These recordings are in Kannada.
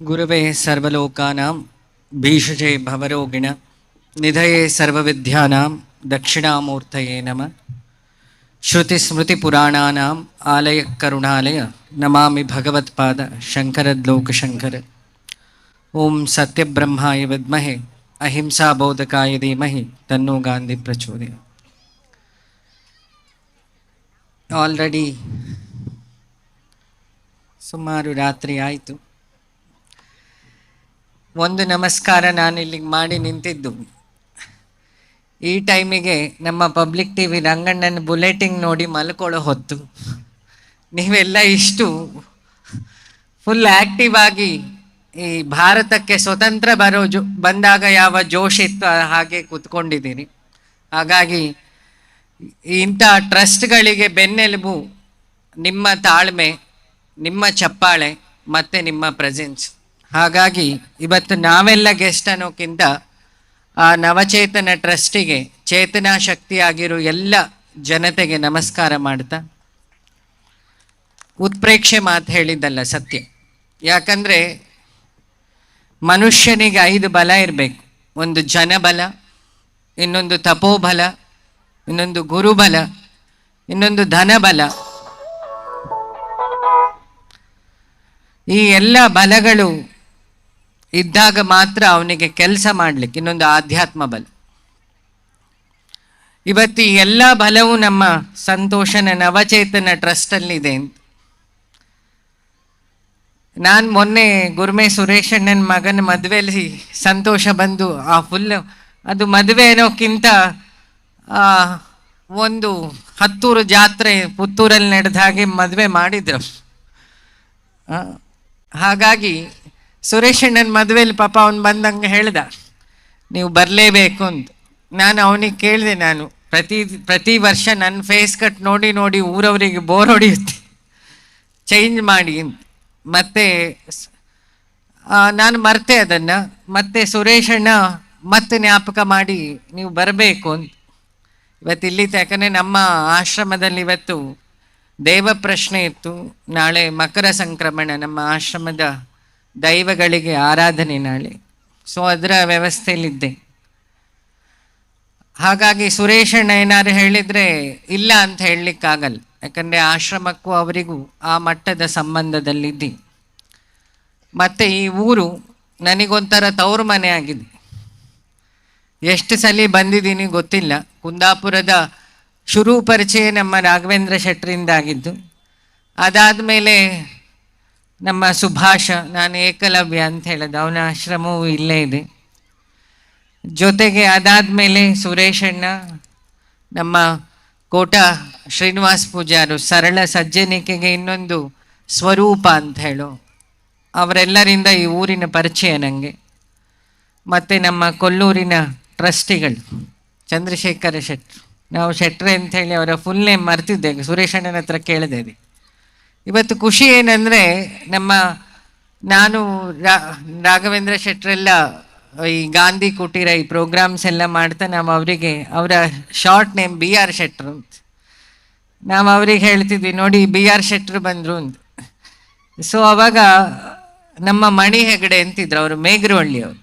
ಗುರವೇ ಸರ್ವಲೋಕಾನಾಂ ಭೀಷಜೆ ಭವರೋಗಿಣ ನಿಧಯೇ ಸರ್ವವಿದ್ಯಾನಾಂ ದಕ್ಷಿಣಾಮೂರ್ತಯೇ ನಮಃ ಶ್ರುತಿಸ್ಮೃತಿಪುರಾಣಾನಾಂ ಆಲಯ ಕರುಣಾಲಯ ನಮಾಮಿ ಭಗವತ್ಪಾದ ಶಂಕರದ್ಲೋಕಶಂಕರ ಓಂ ಸತ್ಯಬ್ರಹ್ಮಾಯ ವಿದ್ಮಹೆ ಅಹಿಂಸಾ ಬೋಧಕಾಯ ಧೀಮಹಿ ತನ್ನೋ ಗಾಂಧಿ ಪ್ರಚೋದಯ ಆಲ್ರೆಡಿ ಸುಮಾರು ರಾತ್ರಿ ಆಯಿತು ಒಂದು ನಮಸ್ಕಾರ ನಾನು ಇಲ್ಲಿಗೆ ಮಾಡಿ ನಿಂತಿದ್ದು. ಈ ಟೈಮಿಗೆ ನಮ್ಮ ಪಬ್ಲಿಕ್ ಟಿ ವಿ ರಂಗಣ್ಣನ ಬುಲೆಟಿಂಗ್ ನೋಡಿ ಮಲ್ಕೊಳ್ಳೋ ಹೊತ್ತು. ನೀವೆಲ್ಲ ಇಷ್ಟು ಫುಲ್ ಆಕ್ಟಿವ್ ಆಗಿ ಈ ಭಾರತಕ್ಕೆ ಸ್ವತಂತ್ರ ಬರೋ ಜೋ, ಬಂದಾಗ ಯಾವ ಜೋಶ್ ಇತ್ತು ಹಾಗೆ ಕೂತ್ಕೊಂಡಿದ್ದೀರಿ. ಹಾಗಾಗಿ ಇಂಥ ಟ್ರಸ್ಟ್ಗಳಿಗೆ ಬೆನ್ನೆಲುಬು ನಿಮ್ಮ ತಾಳ್ಮೆ, ನಿಮ್ಮ ಚಪ್ಪಾಳೆ, ಮತ್ತು ನಿಮ್ಮ ಪ್ರೆಸೆನ್ಸ್. ಹಾಗಾಗಿ ಇವತ್ತು ನಾವೆಲ್ಲ ಗೆಸ್ಟ್ ಅನ್ನೋಕ್ಕಿಂತ ಆ ನವಚೇತನ ಟ್ರಸ್ಟಿಗೆ ಚೇತನಾ ಶಕ್ತಿಯಾಗಿರೋ ಎಲ್ಲ ಜನತೆಗೆ ನಮಸ್ಕಾರ ಮಾಡ್ತಾ ಉತ್ಪ್ರೇಕ್ಷೆ ಮಾತು ಹೇಳಿದ್ದಲ್ಲ ಸತ್ಯ. ಯಾಕಂದರೆ ಮನುಷ್ಯನಿಗೆ ಐದು ಬಲ ಇರಬೇಕು. ಒಂದು ಜನಬಲ, ಇನ್ನೊಂದು ತಪೋಬಲ, ಇನ್ನೊಂದು ಗುರುಬಲ, ಇನ್ನೊಂದು ಧನಬಲ. ಈ ಎಲ್ಲ ಬಲಗಳು ಇದ್ದಾಗ ಮಾತ್ರ ಅವನಿಗೆ ಕೆಲಸ ಮಾಡಲಿಕ್ಕೆ ಇನ್ನೊಂದು ಆಧ್ಯಾತ್ಮ ಬಲ. ಇವತ್ತು ಎಲ್ಲ ಬಲವು ನಮ್ಮ ಸಂತೋಷನ ನವಚೇತನ ಟ್ರಸ್ಟಲ್ಲಿದೆ ಅಂತ. ನಾನು ಮೊನ್ನೆ ಗುರುಮೆ ಸುರೇಶಣ್ಣನ ಮಗನ ಮದುವೆಯಲ್ಲಿ ಸಂತೋಷ ಬಂದು ಆ ಫುಲ್ ಅದು ಮದುವೆ ಅನ್ನೋಕ್ಕಿಂತ ಒಂದು ಹತ್ತೂರು ಜಾತ್ರೆ ಪುತ್ತೂರಲ್ಲಿ ನಡೆದ ಹಾಗೆ ಮದುವೆ ಮಾಡಿದ್ರು. ಆ, ಸುರೇಶಣ್ಣನ ಮದುವೆಯಲ್ಲಿ ಪಾಪ ಅವನು ಬಂದಂಗೆ ಹೇಳ್ದ, ನೀವು ಬರಲೇಬೇಕು ಅಂತ. ನಾನು ಅವನಿಗೆ ಕೇಳಿದೆ ನಾನು, ಪ್ರತಿ ಪ್ರತಿ ವರ್ಷ ನನ್ನ ಫೇಸ್ ಕಟ್ ನೋಡಿ ನೋಡಿ ಊರವರಿಗೆ ಬೋರ್ ಹೊಡೆಯುತ್ತೆ. ಚೇಂಜ್ ಮಾಡಿ ಅಂತ. ಮತ್ತೆ ನಾನು ಮರ್ತೆ ಅದನ್ನು, ಮತ್ತೆ ಸುರೇಶಣ್ಣ ಮತ್ತೆ ಜ್ಞಾಪಕ ಮಾಡಿ, ನೀವು ಬರಬೇಕು ಅಂತ. ಇವತ್ತು ಇಲ್ಲಿ ಯಾಕಂದರೆ ನಮ್ಮ ಆಶ್ರಮದಲ್ಲಿ ಇವತ್ತು ದೇವ ಪ್ರಶ್ನೆ ಇತ್ತು. ನಾಳೆ ಮಕರ ಸಂಕ್ರಮಣ ನಮ್ಮ ಆಶ್ರಮದ ದೈವಗಳಿಗೆ ಆರಾಧನೆ ನಾಳೆ. ಸೊ ಅದರ ವ್ಯವಸ್ಥೆಯಲ್ಲಿದ್ದೆ. ಹಾಗಾಗಿ ಸುರೇಶಣ್ಣ ಏನಾದ್ರು ಹೇಳಿದರೆ ಇಲ್ಲ ಅಂತ ಹೇಳಲಿಕ್ಕಾಗಲ್ಲ. ಯಾಕಂದರೆ ಆಶ್ರಮಕ್ಕೂ ಅವರಿಗೂ ಆ ಮಟ್ಟದ ಸಂಬಂಧದಲ್ಲಿದ್ದಿ. ಮತ್ತು ಈ ಊರು ನನಗೊಂಥರ ತವರು ಮನೆ ಆಗಿದೆ. ಎಷ್ಟು ಸಲ ಬಂದಿದ್ದೀನಿ ಗೊತ್ತಿಲ್ಲ. ಕುಂದಾಪುರದ ಶುರು ಪರಿಚಯ ನಮ್ಮ ರಾಘವೇಂದ್ರ ಶೆಟ್ಟರಿಂದ ಆಗಿದ್ದು ಅದಾದಮೇಲೆ ನಮ್ಮ ಸುಭಾಷ, ನಾನು ಏಕಲವ್ಯ ಅಂತ ಹೇಳೋದು. ಅವನ ಆಶ್ರಮವೂ ಇಲ್ಲೇ ಇದೆ. ಜೊತೆಗೆ ಅದಾದಮೇಲೆ ಸುರೇಶಣ್ಣ, ನಮ್ಮ ಕೋಟ ಶ್ರೀನಿವಾಸ್ ಪೂಜಾರು, ಸರಳ ಸಜ್ಜನಿಕೆಗೆ ಇನ್ನೊಂದು ಸ್ವರೂಪ ಅಂತ ಹೇಳು. ಅವರೆಲ್ಲರಿಂದ ಈ ಊರಿನ ಪರಿಚಯ ನನಗೆ ಮತ್ತು ನಮ್ಮ ಕೊಲ್ಲೂರಿನ ಟ್ರಸ್ಟಿಗಳು, ಚಂದ್ರಶೇಖರ ಶೆಟ್ರು. ನಾವು ಶೆಟ್ರೆ ಹೇಳಿ ಅವರ ಫುಲ್ ನೇಮ್ ಮರ್ತಿದ್ದೆ. ಸುರೇಶಣ್ಣನ ಹತ್ರ ಕೇಳಿದೆ ಇವತ್ತು ಖುಷಿ ಏನಂದರೆ ನಮ್ಮ ನಾನು ರಾಘವೇಂದ್ರ ಶೆಟ್ರೆಲ್ಲ, ಈ ಗಾಂಧಿ ಕುಟೀರ ಈ ಪ್ರೋಗ್ರಾಮ್ಸ್ ಎಲ್ಲ ಮಾಡ್ತಾ ನಾವು ಅವರಿಗೆ, ಅವರ ಶಾರ್ಟ್ ನೇಮ್ ಬಿ ಆರ್ ಶೆಟ್ರು ಅಂತ. ನಾವು ಅವ್ರಿಗೆ ಹೇಳ್ತಿದ್ವಿ, ನೋಡಿ ಬಿ ಆರ್ ಶೆಟ್ರು ಬಂದರು ಅಂತ. ಸೊ ಅವಾಗ ನಮ್ಮ ಮಣಿ ಹೆಗಡೆ ಅಂತಿದ್ರು, ಅವರು ಮೇಘರವಳ್ಳಿ ಅವರು.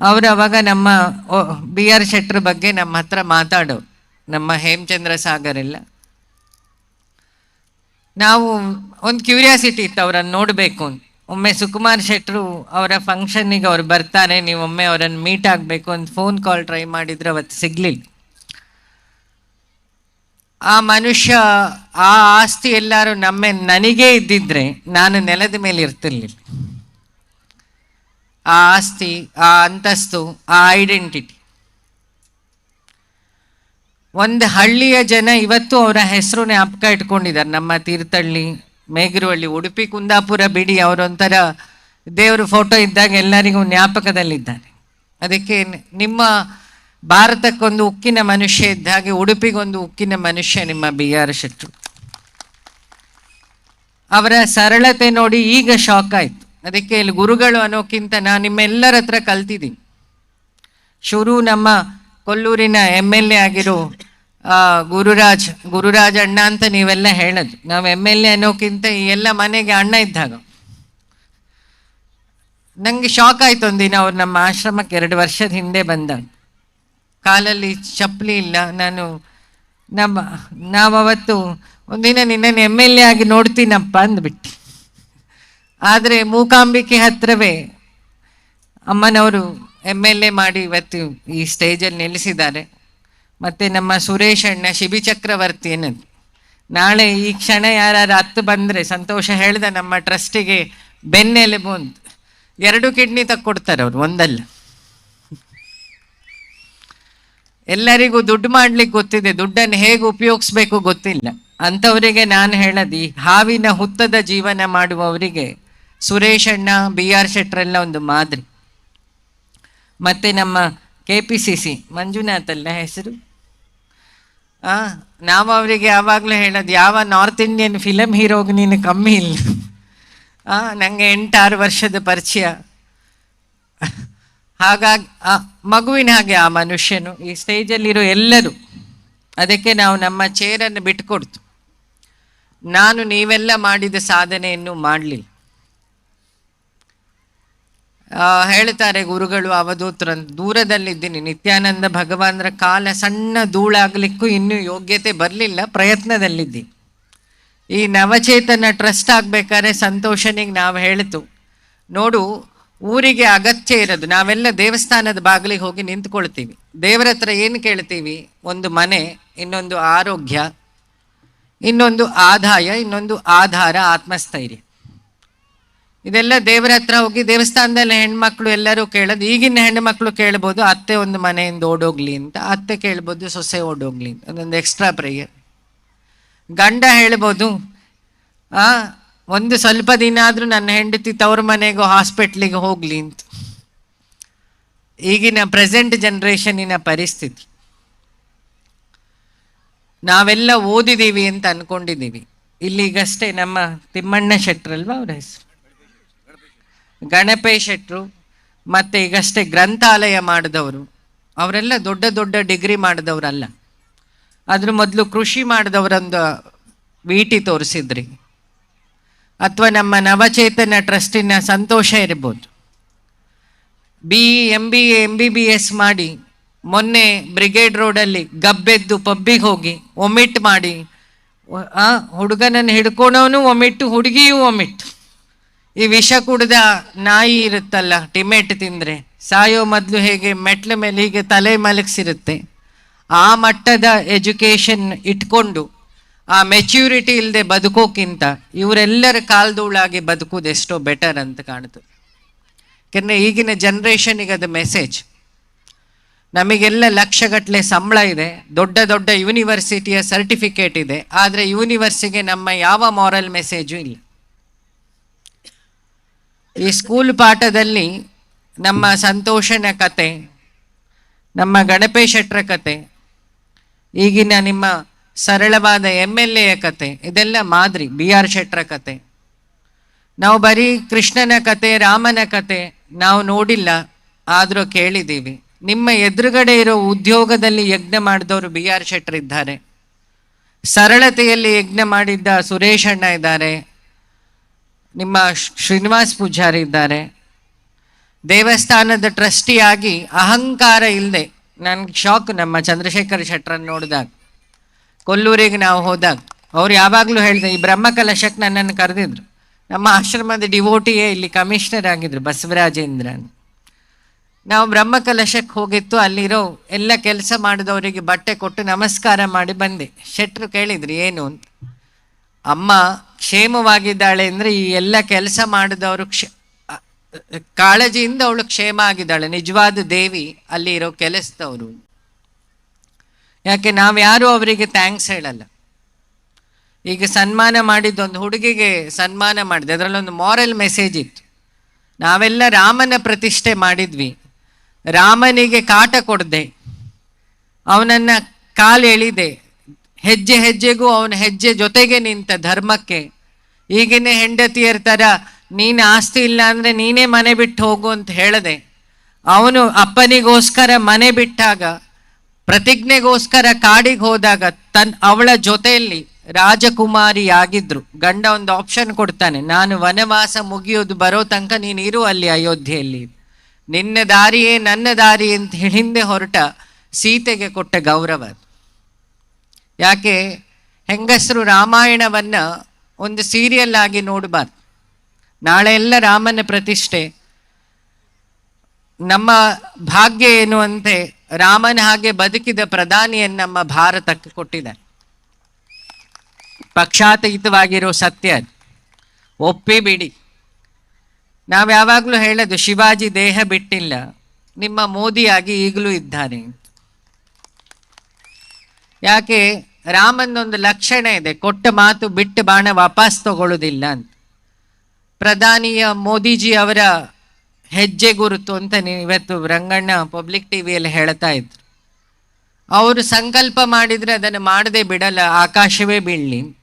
ಅವರು ಅವಾಗ ನಮ್ಮ ಬಿ ಆರ್ ಶೆಟ್ರ ಬಗ್ಗೆ ನಮ್ಮ ಹತ್ರ ಮಾತಾಡೋರು, ನಮ್ಮ ಹೇಮಚಂದ್ರ ಸಾಗರ್ ಎಲ್ಲ. ನಾವು ಒಂದು ಕ್ಯೂರಿಯಾಸಿಟಿ ಇತ್ತು ಅವರನ್ನು ನೋಡಬೇಕು. ಅಂತ ಒಮ್ಮೆ ಸುಕುಮಾರ್ ಶೆಟ್ರು ಅವರ ಫಂಕ್ಷನ್ನಿಗೆ ಅವ್ರು ಬರ್ತಾರೆ, ನೀವು ಒಮ್ಮೆ ಅವರನ್ನು ಮೀಟ್ ಆಗಬೇಕು ಅಂತ ಫೋನ್ ಕಾಲ್ ಟ್ರೈ ಮಾಡಿದ್ರೆ, ಅವತ್ತು ಸಿಗಲಿಲ್ಲ. ಆ ಮನುಷ್ಯ, ಆ ಆಸ್ತಿ ಎಲ್ಲರೂ ನಮ್ಮ, ನನಗೇ ಇದ್ದಿದ್ರೆ ನಾನು ನೆಲದ ಮೇಲೆ ಇರ್ತಿರ್ಲಿಲ್ಲ. ಆ ಆಸ್ತಿ, ಆ ಅಂತಸ್ತು, ಆ ಐಡೆಂಟಿಟಿ ಒಂದು ಹಳ್ಳಿಯ ಜನ ಇವತ್ತು ಅವರ ಹೆಸರು ಜ್ಞಾಪಕ ಇಟ್ಕೊಂಡಿದ್ದಾರೆ. ನಮ್ಮ ತೀರ್ಥಹಳ್ಳಿ, ಮೇಗಿರುವಳ್ಳಿ, ಉಡುಪಿ, ಕುಂದಾಪುರ, ಬಿಡಿ ಅವರೊಂಥರ ದೇವರ ಫೋಟೋ ಇದ್ದಾಗ ಎಲ್ಲರಿಗೂ ಜ್ಞಾಪಕದಲ್ಲಿದ್ದಾರೆ. ಅದಕ್ಕೆ ನಿಮ್ಮ ಭಾರತಕ್ಕೊಂದು ಉಕ್ಕಿನ ಮನುಷ್ಯ ಇದ್ದ ಹಾಗೆ ಉಡುಪಿಗೊಂದು ಉಕ್ಕಿನ ಮನುಷ್ಯ ನಿಮ್ಮ ಬಿ ಆರ್ ಶೆಟ್ರು ಅವರ ಸರಳತೆ ನೋಡಿ ಈಗ ಶಾಕ್ ಆಯಿತು. ಅದಕ್ಕೆ ಇಲ್ಲಿ ಗುರುಗಳು ಅನ್ನೋಕ್ಕಿಂತ ನಾನು ನಿಮ್ಮೆಲ್ಲರ ಹತ್ರ ಕಲ್ತಿದ್ದೀನಿ. ಶುರು ನಮ್ಮ ಕೊಲ್ಲೂರಿನ ಎಂ ಎಲ್ ಎ ಆಗಿರೋ ಗುರುರಾಜ್ ಗುರುರಾಜ್ ಅಣ್ಣ ಅಂತ ನೀವೆಲ್ಲ ಹೇಳೋದು. ನಾವು ಎಂ ಎಲ್ ಎ ಅನ್ನೋಕ್ಕಿಂತ ಈ ಎಲ್ಲ ಮನೆಗೆ ಅಣ್ಣ ಇದ್ದಾಗ. ನನಗೆ ಶಾಕ್ ಆಯ್ತು ಒಂದಿನ ಅವ್ರು ನಮ್ಮ ಆಶ್ರಮಕ್ಕೆ ಎರಡು ವರ್ಷದ ಹಿಂದೆ ಬಂದ ಕಾಲಲ್ಲಿ ಚಪ್ಪಲಿ ಇಲ್ಲ, ನಾನು ನಮ್ಮ ನಾವತ್ತು ಒಂದಿನ ನಿನ್ನನ್ನು ಎಂ ಎಲ್ ಎ ಆಗಿ ನೋಡ್ತೀನಪ್ಪ ಅಂದ್ಬಿಟ್ಟು. ಆದರೆ ಮೂಕಾಂಬಿಕೆ ಹತ್ರವೇ ಅಮ್ಮನವರು ಎಂ ಎಲ್ ಎ ಮಾಡಿ ಇವತ್ತು ಈ ಸ್ಟೇಜಲ್ಲಿ ನಿಲ್ಲಿಸಿದ್ದಾರೆ. ಮತ್ತು ನಮ್ಮ ಸುರೇಶ್ ಅಣ್ಣ ಶಿಬಿ ಚಕ್ರವರ್ತಿ ಅನ್ನೋದು ನಾಳೆ ಈ ಕ್ಷಣ ಯಾರು ಹತ್ತು ಬಂದರೆ ಸಂತೋಷ ಹೇಳ್ದ ನಮ್ಮ ಟ್ರಸ್ಟಿಗೆ ಬೆನ್ನೆಲುಬು ಅಂತ. ಎರಡು ಕಿಡ್ನಿ ತಕ್ಕೊಡ್ತಾರೆ ಅವ್ರು, ಒಂದಲ್ಲ. ಎಲ್ಲರಿಗೂ ದುಡ್ಡು ಮಾಡ್ಲಿಕ್ಕೆ ಗೊತ್ತಿದೆ, ದುಡ್ಡನ್ನು ಹೇಗೆ ಉಪಯೋಗಿಸ್ಬೇಕು ಗೊತ್ತಿಲ್ಲ. ಅಂಥವರಿಗೆ ನಾನು ಹೇಳದಿ ಹಾವಿನ ಹುತ್ತದ ಜೀವನ ಮಾಡುವವರಿಗೆ ಸುರೇಶ್ ಅಣ್ಣ, ಬಿ ಆರ್ ಶೆಟ್ರೆಲ್ಲ ಒಂದು ಮಾದರಿ. ಮತ್ತೆ ನಮ್ಮ K P C C Manjunath ಅಲ್ಲ ಹೆಸರು? ನಾವು ಅವರಿಗೆ ಯಾವಾಗಲೂ ಹೇಳೋದು, ಯಾವ ನಾರ್ತ್ ಇಂಡಿಯನ್ ಫಿಲಮ್ ಹೀರೋಗೆ ನೀನು ಕಮ್ಮಿ ಇಲ್ಲ. ನನಗೆ ಎಂಟಾರು ವರ್ಷದ ಪರಿಚಯ. ಹಾಗಾಗಿ ಮಗುವಿನ ಹಾಗೆ ಆ ಮನುಷ್ಯನು, ಈ ಸ್ಟೇಜಲ್ಲಿರೋ ಎಲ್ಲರೂ, ಅದಕ್ಕೆ ನಾವು ನಮ್ಮ ಚೇರನ್ನು ಬಿಟ್ಕೊಡ್ತು. ನಾನು ನೀವೆಲ್ಲ ಮಾಡಿದ ಸಾಧನೆಯನ್ನು ಮಾಡಲಿಲ್ಲ. ಹೇಳ್ತಾರೆ ಗುರುಗಳು ಅವಧೂತ್ರ ದೂರದಲ್ಲಿದ್ದೀನಿ, ನಿತ್ಯಾನಂದ ಭಗವಾನರ ಕಾಲ ಸಣ್ಣ ಧೂಳಾಗಲಿಕ್ಕೂ ಇನ್ನೂ ಯೋಗ್ಯತೆ ಬರಲಿಲ್ಲ, ಪ್ರಯತ್ನದಲ್ಲಿದ್ದೀನಿ. ಈ ನವಚೇತನ ಟ್ರಸ್ಟ್ ಆಗಬೇಕಾದ್ರೆ ಸಂತೋಷನಿಗೆ ನಾವು ಹೇಳ್ತು. ನೋಡು, ಊರಿಗೆ ಅಗತ್ಯ ಇರೋದು, ನಾವೆಲ್ಲ ದೇವಸ್ಥಾನದ ಬಾಗಿಲಿಗೆ ಹೋಗಿ ನಿಂತ್ಕೊಳ್ತೀವಿ. ದೇವರ ಹತ್ರ ಏನು ಕೇಳ್ತೀವಿ? ಒಂದು ಮನೆ, ಇನ್ನೊಂದು ಆರೋಗ್ಯ, ಇನ್ನೊಂದು ಆದಾಯ, ಇನ್ನೊಂದು ಆಧಾರ, ಆತ್ಮಸ್ಥೈರ್ಯ. ಇದೆಲ್ಲ ದೇವರ ಹತ್ರ ಹೋಗಿ ದೇವಸ್ಥಾನದಲ್ಲಿ ಹೆಣ್ಮಕ್ಳು ಎಲ್ಲರೂ ಕೇಳೋದು, ಈಗಿನ ಹೆಣ್ಮಕ್ಳು ಕೇಳ್ಬೋದು, ಅತ್ತೆ ಒಂದು ಮನೆಯಿಂದ ಓಡೋಗ್ಲಿ ಅಂತ. ಅತ್ತೆ ಕೇಳ್ಬೋದು, ಸೊಸೆ ಓಡೋಗ್ಲಿ ಅಂತ. ಅದೊಂದು ಎಕ್ಸ್ಟ್ರಾ ಪ್ರೇಯರ್ ಗಂಡ ಹೇಳ್ಬೋದು, ಆ, ಒಂದು ಸ್ವಲ್ಪ ದಿನ ಆದರೂ ನನ್ನ ಹೆಂಡತಿ ತವ್ರ ಮನೆಗೂ ಹಾಸ್ಪಿಟ್ಲಿಗೆ ಹೋಗ್ಲಿ ಅಂತ. ಈಗಿನ ಪ್ರೆಸೆಂಟ್ ಜನ್ರೇಷನಿನ ಪರಿಸ್ಥಿತಿ. ನಾವೆಲ್ಲ ಓದಿದ್ದೀವಿ ಅಂತ ಅನ್ಕೊಂಡಿದ್ದೀವಿ. ಇಲ್ಲಿಗಷ್ಟೇ ನಮ್ಮ ತಿಮ್ಮಣ್ಣ ಶೆಟ್ರಲ್ವಾ ಅವ್ರ ಹೆಸರು? ಗಣಪೇ ಶೆಟ್ರು ಮತ್ತೆ ಈಗಷ್ಟೇ ಗ್ರಂಥಾಲಯ ಮಾಡಿದವರು, ಅವರೆಲ್ಲ ದೊಡ್ಡ ದೊಡ್ಡ ಡಿಗ್ರಿ ಮಾಡಿದವರಲ್ಲ. ಅದ್ರ ಮೊದಲು ಕೃಷಿ ಮಾಡಿದವರೊಂದು ವೀಟಿ ತೋರಿಸಿದ್ರಿ. ಅಥವಾ ನಮ್ಮ ನವಚೇತನ ಟ್ರಸ್ಟಿನ ಸಂತೋಷ ಇರ್ಬೋದು. B M B A M B B S ಮಾಡಿ ಮೊನ್ನೆ ಬ್ರಿಗೇಡ್ ರೋಡಲ್ಲಿ ಗಬ್ಬೆದ್ದು ಪಬ್ಬಿಗೆ ಹೋಗಿ ಒಮಿಟ್ ಮಾಡಿ, ಆ ಹುಡುಗನನ್ನು ಹಿಡ್ಕೊಳೋನು ಒಮಿಟ್ಟು ಹುಡುಗಿಯೂ ಒಮಿಟ್ಟು ಈ ವಿಷ ಕುಡ್ದ ನಾಯಿ ಇರುತ್ತಲ್ಲ, ಟಿಮೆಟ್ ತಿಂದರೆ, ಸಾಯೋ ಮೊದಲು ಹೇಗೆ ಮೆಟ್ಲ ಮೇಲೆ ಹೀಗೆ ತಲೆ ಮಲಗಿಸಿರುತ್ತೆ. ಆ ಮಟ್ಟದ ಎಜುಕೇಷನ್ ಇಟ್ಕೊಂಡು, ಆ ಮೆಚ್ಯೂರಿಟಿ ಇಲ್ಲದೆ ಬದುಕೋಕ್ಕಿಂತ ಇವರೆಲ್ಲರ ಕಾಲ್ದೂಳಾಗಿ ಬದುಕುವುದು ಎಷ್ಟೋ ಬೆಟರ್ ಅಂತ ಕಾಣ್ತು ಯಾಕೆಂದರೆ ಈಗಿನ ಜನ್ರೇಷನಿಗೆ ಅದು ಮೆಸೇಜ್ ನಮಗೆಲ್ಲ ಲಕ್ಷಗಟ್ಟಲೆ ಸಂಬಳ ಇದೆ, ದೊಡ್ಡ ದೊಡ್ಡ ಯೂನಿವರ್ಸಿಟಿಯ ಸರ್ಟಿಫಿಕೇಟ್ ಇದೆ, ಆದರೆ ಯೂನಿವರ್ಸಿಗೆ ನಮ್ಮ ಯಾವ ಮಾರಲ್ ಮೆಸೇಜು ಇಲ್ಲ. ಈ ಸ್ಕೂಲ್ ಪಾಠದಲ್ಲಿ ನಮ್ಮ ಸಂತೋಷನ ಕತೆ, ನಮ್ಮ ಗಣಪೇಶಟ್ರ ಕತೆ, ಈಗಿನ ನಿಮ್ಮ ಸರಳವಾದ ಎಂ ಎಲ್ ಎಯ ಕತೆ, ಇದೆಲ್ಲ ಮಾದರಿ ಬಿ ಆರ್ ಶೆಟ್ರ ಕತೆ. ನಾವು ಬರೀ ಕೃಷ್ಣನ ಕತೆ, ರಾಮನ ಕತೆ ನಾವು ನೋಡಿಲ್ಲ, ಆದರೂ ಕೇಳಿದ್ದೀವಿ. ನಿಮ್ಮ ಎದುರುಗಡೆ ಇರೋ ಉದ್ಯೋಗದಲ್ಲಿ ಯಜ್ಞ ಮಾಡಿದವರು ಬಿ ಆರ್ ಶೆಟ್ರ್ ಇದ್ದಾರೆ ಸರಳತೆಯಲ್ಲಿ ಯಜ್ಞ ಮಾಡಿದ್ದ ಸುರೇಶಣ್ಣ ಇದ್ದಾರೆ. ನಿಮ್ಮ ಶ್ರೀನಿವಾಸ್ ಪೂಜಾರಿ ಇದ್ದಾರೆ. ದೇವಸ್ಥಾನದ ಟ್ರಸ್ಟಿಯಾಗಿ ಅಹಂಕಾರ ಇಲ್ಲದೆ ನನಗೆ ಶಾಕ್ ನಮ್ಮ ಚಂದ್ರಶೇಖರ್ ಶೆಟ್ರನ್ನು ನೋಡಿದಾಗ. ಕೊಲ್ಲೂರಿಗೆ ನಾವು ಹೋದಾಗ, ಅವ್ರು ಯಾವಾಗಲೂ ಹೇಳಿದೆ, ಈ ಬ್ರಹ್ಮಕಲಶಕ್ಕೆ ನನ್ನನ್ನು ಕರೆದಿದ್ರು. ನಮ್ಮ ಆಶ್ರಮದ ಡಿವೋಟಿಯೇ ಇಲ್ಲಿ ಕಮಿಷನರ್ ಆಗಿದ್ರು ಬಸವರಾಜೇಂದ್ರ ನಾವು ಬ್ರಹ್ಮಕಲಶಕ್ಕೆ ಹೋಗಿತ್ತು, ಅಲ್ಲಿರೋ ಎಲ್ಲ ಕೆಲಸ ಮಾಡಿದವರಿಗೆ ಬಟ್ಟೆ ಕೊಟ್ಟು ನಮಸ್ಕಾರ ಮಾಡಿ ಬಂದೆ. ಶೆಟ್ರು ಕೇಳಿದ್ರು, ಏನು? ಅಂತ. ಅಮ್ಮ ಕ್ಷೇಮವಾಗಿದ್ದಾಳೆ ಅಂದರೆ ಈ ಎಲ್ಲ ಕೆಲಸ ಮಾಡಿದವರು ಕ್ಷ ಕಾಳಜಿಯಿಂದ ಅವಳು ಕ್ಷೇಮ ಆಗಿದ್ದಾಳೆ. ನಿಜವಾದ ದೇವಿ ಅಲ್ಲಿ ಇರೋ ಕೆಲಸದವರು. ಯಾಕೆ, ನಾವು ಯಾರು ಅವರಿಗೆ ಥ್ಯಾಂಕ್ಸ್ ಹೇಳಲ್ಲ. ಈಗ ಸನ್ಮಾನ ಮಾಡಿದ್ದೊಂದು ಹುಡುಗಿಗೆ ಸನ್ಮಾನ ಮಾಡಿದೆ. ಅದರಲ್ಲೊಂದು ಮಾರಲ್ ಮೆಸೇಜ್ ಇತ್ತು. ನಾವೆಲ್ಲ ರಾಮನ ಪ್ರತಿಷ್ಠೆ ಮಾಡಿದ್ವಿ. ರಾಮನಿಗೆ ಕಾಟ ಕೊಡದೆ. ಅವನನ್ನು ಕಾಲು ಎಳಿದೆ. ಹೆಜ್ಜೆ ಹೆಜ್ಜೆಗೂ ಅವನ ಹೆಜ್ಜೆ ಜೊತೆಗೆ ನಿಂತ ಧರ್ಮಕ್ಕೆ. ಈಗಿನ ಹೆಂಡತಿಯರ ಥರ ನೀನು ಆಸ್ತಿ ಇಲ್ಲ ಅಂದರೆ ನೀನೇ ಮನೆ ಬಿಟ್ಟು ಹೋಗು ಅಂತ ಹೇಳದೆ. ಅವನು ಅಪ್ಪನಿಗೋಸ್ಕರ ಮನೆ ಬಿಟ್ಟಾಗ, ಪ್ರತಿಜ್ಞೆಗೋಸ್ಕರ ಕಾಡಿಗೆ ಹೋದಾಗ ತನ್ ಅವಳ ಜೊತೆಯಲ್ಲಿ ರಾಜಕುಮಾರಿ ಆಗಿದ್ರು ಗಂಡ ಒಂದು ಆಪ್ಷನ್ ಕೊಡ್ತಾನೆ, ನಾನು ವನವಾಸ ಮುಗಿಯೋದು ಬರೋ ತನಕ ನೀನು ಇರು ಅಲ್ಲಿ ಅಯೋಧ್ಯೆಯಲ್ಲಿ. ನಿನ್ನ ದಾರಿಯೇ ನನ್ನ ದಾರಿ ಅಂತ ಹಿಂದೆ ಹೊರಟ ಸೀತೆಗೆ ಕೊಟ್ಟ ಗೌರವ. ಯಾಕೆ? ಹೆಂಗಸರು ರಾಮಾಯಣವನ್ನ ಒಂದು ಸೀರಿಯಲ್ ಆಗಿ ನೋಡಬಾರ್ದು. ನಾಳೆ ಎಲ್ಲ ರಾಮನ ಪ್ರತಿಷ್ಠೆ. ನಮ್ಮ ಭಾಗ್ಯ ಏನು ಅಂತೆ? ರಾಮನ ಹಾಗೆ ಬದುಕಿದ ಪ್ರಧಾನಿಯನ್ನು ನಮ್ಮ ಭಾರತಕ್ಕೆ ಕೊಟ್ಟಿದ್ದಾರೆ. ಪಕ್ಷಾತೀತವಾಗಿರೋ ಸತ್ಯ ಅದು. ಒಪ್ಪಿ ಬಿಡಿ. ನಾವು ಯಾವಾಗಲೂ ಹೇಳೋದು, ಶಿವಾಜಿ ದೇಹ ಬಿಟ್ಟಿಲ್ಲ. ನಿಮ್ಮ ಮೋದಿಯಾಗಿ ಈಗಲೂ ಇದ್ದಾನೆ. ಅಂತ. ಯಾಕೆ? ರಾಮನೊಂದು ಲಕ್ಷಣ ಇದೆ. ಕೊಟ್ಟ ಮಾತು ಬಿಟ್ಟು ಬಾಣ ವಾಪಸ್ ತಗೊಳ್ಳೋದಿಲ್ಲ ಅಂತ. ಪ್ರಧಾನಿಯ ಮೋದಿಜಿ ಅವರ ಹೆಜ್ಜೆ ಗುರುತು ಅಂತ ಇವತ್ತು ರಂಗಣ್ಣ ಪಬ್ಲಿಕ್ ಟಿವಿಯಲ್ಲಿ ಹೇಳ್ತಾ ಇದ್ರು. ಅವರು ಸಂಕಲ್ಪ ಮಾಡಿದ್ರೆ ಅದನ್ನು ಮಾಡದೆ ಬಿಡಲ್ಲ, ಆಕಾಶವೇ ಬೀಳಲಿ.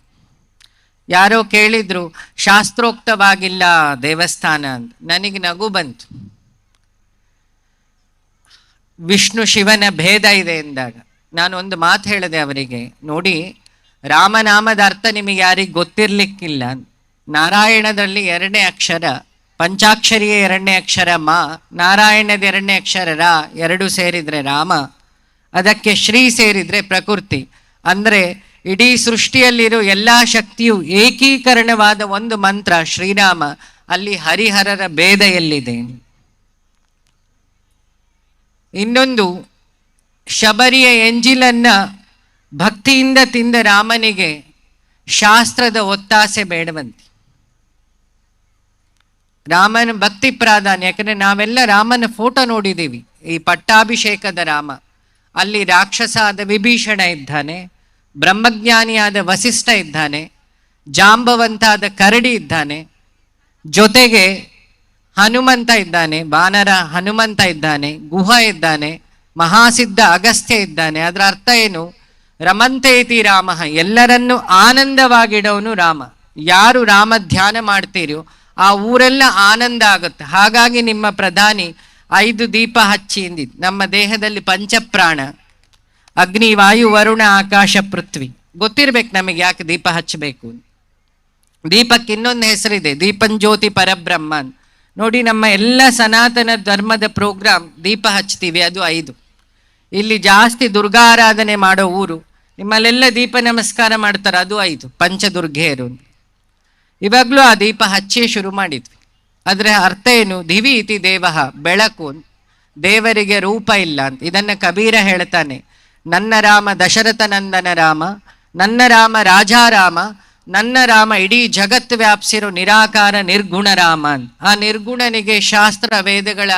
ಯಾರೋ ಕೇಳಿದ್ರು, ಶಾಸ್ತ್ರೋಕ್ತವಾಗಿಲ್ಲ ದೇವಸ್ಥಾನ ಅಂತ. ನನಗೆ ನಗು ಬಂತು. ವಿಷ್ಣು ಶಿವನ ಭೇದ ಇದೆ ಎಂದಾಗ. ನಾನು ಒಂದು ಮಾತು ಹೇಳಿದೆ ಅವರಿಗೆ, ನೋಡಿ, ರಾಮನಾಮದ ಅರ್ಥ ನಿಮಗೆ ಯಾರಿಗೆ ಗೊತ್ತಿರಲಿಕ್ಕಿಲ್ಲ. ನಾರಾಯಣದಲ್ಲಿ ಎರಡನೇ ಅಕ್ಷರ, ಪಂಚಾಕ್ಷರಿಯ ಎರಡನೇ ಅಕ್ಷರ ಮ, ನಾರಾಯಣದ ಎರಡನೇ ಅಕ್ಷರ ರ, ಎರಡು ಸೇರಿದರೆ ರಾಮ, ಅದಕ್ಕೆ ಶ್ರೀ ಸೇರಿದರೆ ಪ್ರಕೃತಿ. ಅಂದರೆ, ಇಡೀ ಸೃಷ್ಟಿಯಲ್ಲಿರೋ ಎಲ್ಲ ಶಕ್ತಿಯು ಏಕೀಕರಣವಾದ ಒಂದು ಮಂತ್ರ, ಶ್ರೀರಾಮ, ಅಲ್ಲಿ ಹರಿಹರರ ಭೇದ ಎಲ್ಲಿದೆ? ಇನ್ನೊಂದು ಶಬರಿಯ ಎಂಜಿಲನ್ನ ಭಕ್ತಿಯಿಂದ ತಿಂದ ರಾಮನಿಗೆ ಶಾಸ್ತ್ರದ ಒತ್ತಾಸೆ ಬೇಡವಂತೆ. ರಾಮನ ಭಕ್ತಿ ಪ್ರಾಧಾನ್ಯ, ಯಾಕಂದ್ರೆ ನಾವೆಲ್ಲ ರಾಮನ ಫೋಟೋ ನೋಡಿದ್ದೀವಿ. ಈ ಪಟ್ಟಾಭಿಷೇಕದ ರಾಮ, ಅಲ್ಲಿ ರಾಕ್ಷಸ ಆದ ವಿಭೀಷಣ ಇದ್ದಾನೆ, ಬ್ರಹ್ಮಜ್ಞಾನಿಯಾದ ವಸಿಷ್ಠ ಇದ್ದಾನೆ, ಜಾಂಬವಂತಾದ ಕರಡಿ ಇದ್ದಾನೆ, ಜೊತೆಗೆ ಹನುಮಂತ ಇದ್ದಾನೆ ಬಾನರ ಹನುಮಂತ ಇದ್ದಾನೆ, ಗುಹ ಇದ್ದಾನೆ ಮಹಾಸಿದ್ಧ ಅಗಸ್ತ್ಯ ಇದ್ದಾನೆ. ಅದರ ಅರ್ಥ ಏನು? ರಮಂತೇತಿ ರಾಮ. ಎಲ್ಲರನ್ನು ಆನಂದವಾಗಿಡೋನು ರಾಮ. ಯಾರು ರಾಮ ಧ್ಯಾನ ಮಾಡ್ತೀರೋ ಆ ಊರೆಲ್ಲ ಆನಂದ ಆಗುತ್ತೆ. ಹಾಗಾಗಿ ನಿಮ್ಮ ಪ್ರಧಾನಿ ಐದು ದೀಪ ಹಚ್ಚಿ ಎಂದಿದ್ದು ನಮ್ಮ ದೇಹದಲ್ಲಿ ಪಂಚಪ್ರಾಣ, ಅಗ್ನಿ, ವಾಯು, ವರುಣ, ಆಕಾಶ, ಪೃಥ್ವಿ. ಗೊತ್ತಿರ್ಬೇಕು ನಮಗೆ ಯಾಕೆ ದೀಪ ಹಚ್ಚಬೇಕು. ದೀಪಕ್ಕೆ ಇನ್ನೊಂದು ಹೆಸರಿದೆ. ದೀಪನ್ ಜ್ಯೋತಿ ಪರಬ್ರಹ್ಮನ್. ನೋಡಿ ನಮ್ಮ ಎಲ್ಲ ಸನಾತನ ಧರ್ಮದ ಪ್ರೋಗ್ರಾಮ್ ದೀಪ ಹಚ್ತೀವಿ. ಅದು ಐದು. ಇಲ್ಲಿ ಜಾಸ್ತಿ ದುರ್ಗಾರಾಧನೆ ಮಾಡೋ ಊರು, ನಿಮ್ಮಲ್ಲೆಲ್ಲ ದೀಪ ನಮಸ್ಕಾರ ಮಾಡ್ತಾರೆ, ಅದು ಆಯಿತು ಪಂಚದುರ್ಗೆಯರು. ಇವಾಗ್ಲೂ ಆ ದೀಪ ಹಚ್ಚಿ ಶುರು ಮಾಡಿದ್ವಿ. ಅದರ ಅರ್ಥ ಏನು? ದಿವಿ ಇತಿ ದೇವ, ಬೆಳಕು. ದೇವರಿಗೆ ರೂಪ ಇಲ್ಲ ಅಂತ. ಇದನ್ನ ಕಬೀರ ಹೇಳ್ತಾನೆ. ನನ್ನ ರಾಮ ದಶರಥ ನಂದನ ರಾಮ, ನನ್ನ ರಾಮ ರಾಜಾರಾಮ ನನ್ನ ರಾಮ ಇಡೀ ಜಗತ್ ವ್ಯಾಪ್ಸಿರೋ ನಿರಾಕಾರ ನಿರ್ಗುಣ ರಾಮ ಅಂತ. ಆ ನಿರ್ಗುಣನಿಗೆ ಶಾಸ್ತ್ರ ವೇದಗಳ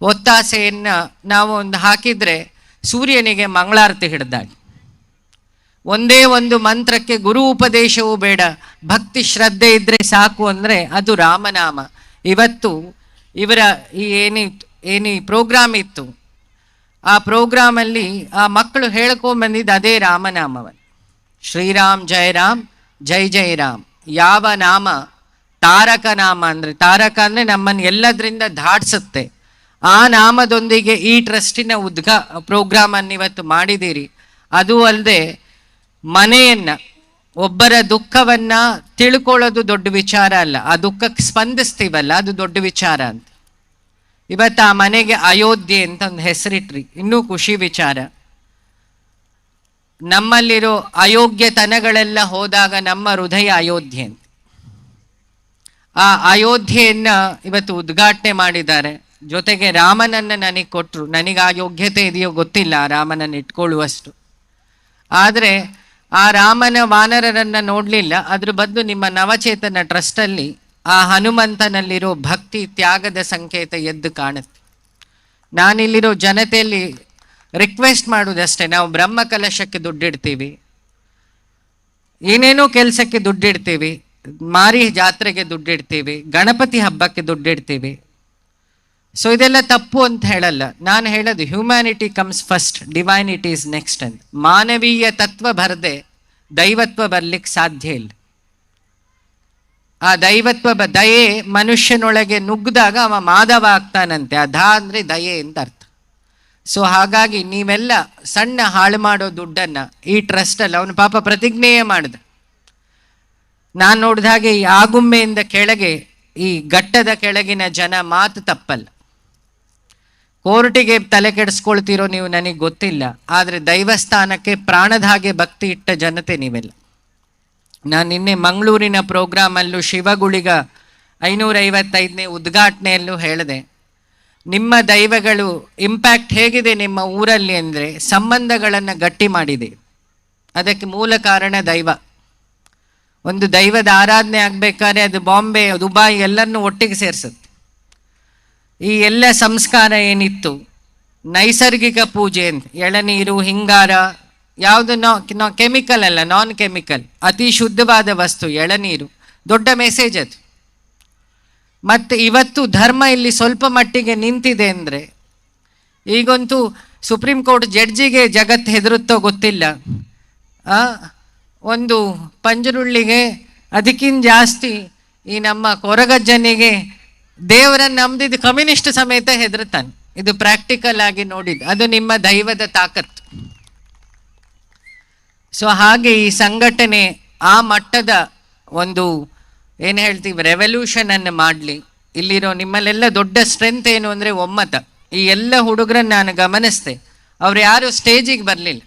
ಒತ್ತಾಸೆಯನ್ನು ನಾವು ಒಂದು ಹಾಕಿದ್ರೆ ಸೂರ್ಯನಿಗೆ ಮಂಗಳಾರತಿ ಹಿಡ್ದಾಳೆ ಒಂದೇ ಒಂದು ಮಂತ್ರಕ್ಕೆ ಗುರು ಉಪದೇಶವೂ ಬೇಡ, ಭಕ್ತಿ ಶ್ರದ್ಧೆ ಇದ್ರೆ ಸಾಕು ಅಂದರೆ ಅದು ರಾಮನಾಮ. ಇವತ್ತು ಇವರ ಈ ಏನಿ ಏನಿ ಪ್ರೋಗ್ರಾಮ್ ಇತ್ತು, ಆ ಪ್ರೋಗ್ರಾಮಲ್ಲಿ ಆ ಮಕ್ಕಳು ಹೇಳ್ಕೊಂಬಂದಿದ್ದು ಅದೇ ರಾಮನಾಮವನ್ನು ಶ್ರೀರಾಮ್, ಜಯ ರಾಮ್, ಜೈ ಜೈ ರಾಮ್. ಯಾವ ನಾಮ? ತಾರಕ ನಾಮ ಅಂದ್ರೆ, ತಾರಕ ಅಂದರೆ ನಮ್ಮನ್ನು ಎಲ್ಲದರಿಂದ ದಾಟಿಸುತ್ತೆ ಆ ನಾಮದೊಂದಿಗೆ ಈ ಟ್ರಸ್ಟಿನ ಉದ್ಘಾ ಪ್ರೋಗ್ರಾಮನ್ನು ಇವತ್ತು ಮಾಡಿದ್ದೀರಿ. ಅದು ಅಲ್ಲದೆ ಮನೆಯನ್ನ, ಒಬ್ಬರ ದುಃಖವನ್ನ ತಿಳ್ಕೊಳ್ಳೋದು ದೊಡ್ಡ ವಿಚಾರ ಅಲ್ಲ. ಆ ದುಃಖಕ್ಕೆ ಸ್ಪಂದಿಸ್ತೀವಲ್ಲ, ಅದು ದೊಡ್ಡ ವಿಚಾರ ಅಂತ. ಇವತ್ತು ಆ ಮನೆಗೆ ಅಯೋಧ್ಯೆ ಅಂತ ಒಂದು ಹೆಸರಿಟ್ರಿ. ಇನ್ನೂ ಖುಷಿ ವಿಚಾರ. ನಮ್ಮಲ್ಲಿರೋ ಅಯೋಗ್ಯತನಗಳೆಲ್ಲ ಹೋದಾಗ ನಮ್ಮ ಹೃದಯ ಅಯೋಧ್ಯೆ ಅಂತ. ಆ ಅಯೋಧ್ಯೆಯನ್ನ ಇವತ್ತು ಉದ್ಘಾಟನೆ ಮಾಡಿದ್ದಾರೆ. ಜೊತೆಗೆ ರಾಮನನ್ನು ನನಗೆ ಕೊಟ್ಟರು ನನಗೆ ಆ ಯೋಗ್ಯತೆ ಇದೆಯೋ ಗೊತ್ತಿಲ್ಲ, ಆ ರಾಮನನ್ನು ಇಟ್ಕೊಳ್ಳುವಷ್ಟು. ಆದರೆ ಆ ರಾಮನ ವಾನರರನ್ನು ನೋಡಲಿಲ್ಲ. ಅದ್ರ ಬದಲು ನಿಮ್ಮ ನವಚೇತನ ಟ್ರಸ್ಟಲ್ಲಿ ಆ ಹನುಮಂತನಲ್ಲಿರೋ ಭಕ್ತಿ ತ್ಯಾಗದ ಸಂಕೇತ ಎದ್ದು ಕಾಣುತ್ತೆ. ನಾನಿಲ್ಲಿರೋ ಜನತೆಯಲ್ಲಿ ರಿಕ್ವೆಸ್ಟ್ ಮಾಡೋದಷ್ಟೇ. ನಾವು ಬ್ರಹ್ಮ ಕಲಶಕ್ಕೆ ದುಡ್ಡಿಡ್ತೀವಿ. ಏನೇನೋ ಕೆಲಸಕ್ಕೆ ದುಡ್ಡಿಡ್ತೀವಿ. ಮಾರಿ ಜಾತ್ರೆಗೆ ದುಡ್ಡಿಡ್ತೀವಿ. ಗಣಪತಿ ಹಬ್ಬಕ್ಕೆ ದುಡ್ಡಿಡ್ತೀವಿ. ಸೊ ಇದೆಲ್ಲ ತಪ್ಪು ಅಂತ ಹೇಳಲ್ಲ. ನಾನು ಹೇಳೋದು humanity comes first divinity is next ಅಂತ. ಮಾನವೀಯ ತತ್ವ ಬರದೆ, ದೈವತ್ವ ಬರ್ಲಿಕ್ಕೆ ಸಾಧ್ಯ ಇಲ್ಲ. ಆ ದೈವತ್ವ ಬ, ದಯೆ ಮನುಷ್ಯನೊಳಗೆ ನುಗ್ಗಿದಾಗ ಅವ ಮಾಧವ ಆಗ್ತಾನಂತೆ. ಅಧ ಅಂದರೆ ದಯೆ ಅಂತ ಅರ್ಥ. ಸೊ ಹಾಗಾಗಿ ನೀವೆಲ್ಲ ಸಣ್ಣ ಹಾಳು ಮಾಡೋ ದುಡ್ಡನ್ನ ಈ ಟ್ರಸ್ಟಲ್ಲಿ ಅವನು ಪಾಪ ಪ್ರತಿಜ್ಞೆಯೇ ಮಾಡಿದ. ನಾನು ನೋಡಿದ ಹಾಗೆ ಈ ಆಗುಂಬೆಯಿಂದ ಕೆಳಗೆ, ಈ ಘಟ್ಟದ ಕೆಳಗಿನ ಜನ ಮಾತು ತಪ್ಪಲ್ಲ. ಕೋರ್ಟಿಗೆ ತಲೆ ಕೆಡಿಸ್ಕೊಳ್ತಿರೋ ನೀವು ನನಗೆ ಗೊತ್ತಿಲ್ಲ, ಆದರೆ ದೈವಸ್ಥಾನಕ್ಕೆ ಪ್ರಾಣದ ಹಾಗೆ ಭಕ್ತಿ ಇಟ್ಟ ಜನತೆ ನೀವೆಲ್ಲ. ನಾನು ನಿನ್ನೆ ಮಂಗಳೂರಿನ ಪ್ರೋಗ್ರಾಮಲ್ಲೂ ಶಿವಗುಳಿಗ ಐನೂರೈವತ್ತೈದನೇ ಉದ್ಘಾಟನೆಯಲ್ಲೂ ಹೇಳಿದೆ, ನಿಮ್ಮ ದೈವಗಳು ಇಂಪ್ಯಾಕ್ಟ್ ಹೇಗಿದೆ ನಿಮ್ಮ ಊರಲ್ಲಿ ಅಂದರೆ ಸಂಬಂಧಗಳನ್ನು ಗಟ್ಟಿ ಮಾಡಿದೆ. ಅದಕ್ಕೆ ಮೂಲ ಕಾರಣ ದೈವ. ಒಂದು ದೈವದ ಆರಾಧನೆ ಆಗಬೇಕಾದ್ರೆ ಅದು ಬಾಂಬೆ, ದುಬಾಯ್ ಎಲ್ಲರನ್ನೂ ಒಟ್ಟಿಗೆ ಸೇರಿಸುತ್ತೆ. ಈ ಎಲ್ಲ ಸಂಸ್ಕಾರ ಏನಿತ್ತು? ನೈಸರ್ಗಿಕ ಪೂಜೆ ಅಂತ. ಎಳನೀರು, ಹಿಂಗಾರ, ಯಾವುದು ನಾ ಕೆಮಿಕಲ್ ಅಲ್ಲ ನಾನ್ ಕೆಮಿಕಲ್ ಅತಿ ಶುದ್ಧವಾದ ವಸ್ತು, ಎಳನೀರು. ದೊಡ್ಡ ಮೆಸೇಜ್ ಅದು. ಮತ್ತು ಇವತ್ತು ಧರ್ಮ ಇಲ್ಲಿ ಸ್ವಲ್ಪ ಮಟ್ಟಿಗೆ ನಿಂತಿದೆ ಅಂದರೆ ಈಗಂತೂ ಸುಪ್ರೀಂ ಕೋರ್ಟ್ ಜಡ್ಜಿಗೆ ಜಗತ್ತು ಹೆದರುತ್ತೋ ಗೊತ್ತಿಲ್ಲ. ಒಂದು ಪಂಜರುಳ್ಳಿಗೆ ಅದಕ್ಕಿಂತ ಜಾಸ್ತಿ ಈ ನಮ್ಮ ಕೊರಗಜ್ಜನಿಗೆ ದೇವರನ್ನು ನಂಬಿದ ಕಮ್ಯುನಿಸ್ಟ್ ಸಮೇತ ಹೆದರ್ತಾನೆ ಇದು ಪ್ರಾಕ್ಟಿಕಲ್ ಆಗಿ ನೋಡಿದ್ದು. ಅದು ನಿಮ್ಮ ದೈವದ ತಾಕತ್ತು. ಸೊ ಹಾಗೆ ಈ ಸಂಘಟನೆ ಆ ಮಟ್ಟದ ಒಂದು, ಏನು ಹೇಳ್ತೀವಿ ರೆವಲ್ಯೂಷನ್ ಅನ್ನು ಮಾಡಲಿ. ಇಲ್ಲಿರೋ ನಿಮ್ಮಲ್ಲೆಲ್ಲ ದೊಡ್ಡ ಸ್ಟ್ರೆಂತ್ ಏನು ಅಂದರೆ ಒಮ್ಮತ. ಈ ಎಲ್ಲ ಹುಡುಗರನ್ನ ನಾನು ಗಮನಿಸ್ದೆ. ಅವ್ರು ಯಾರು ಸ್ಟೇಜಿಗೆ ಬರಲಿಲ್ಲ.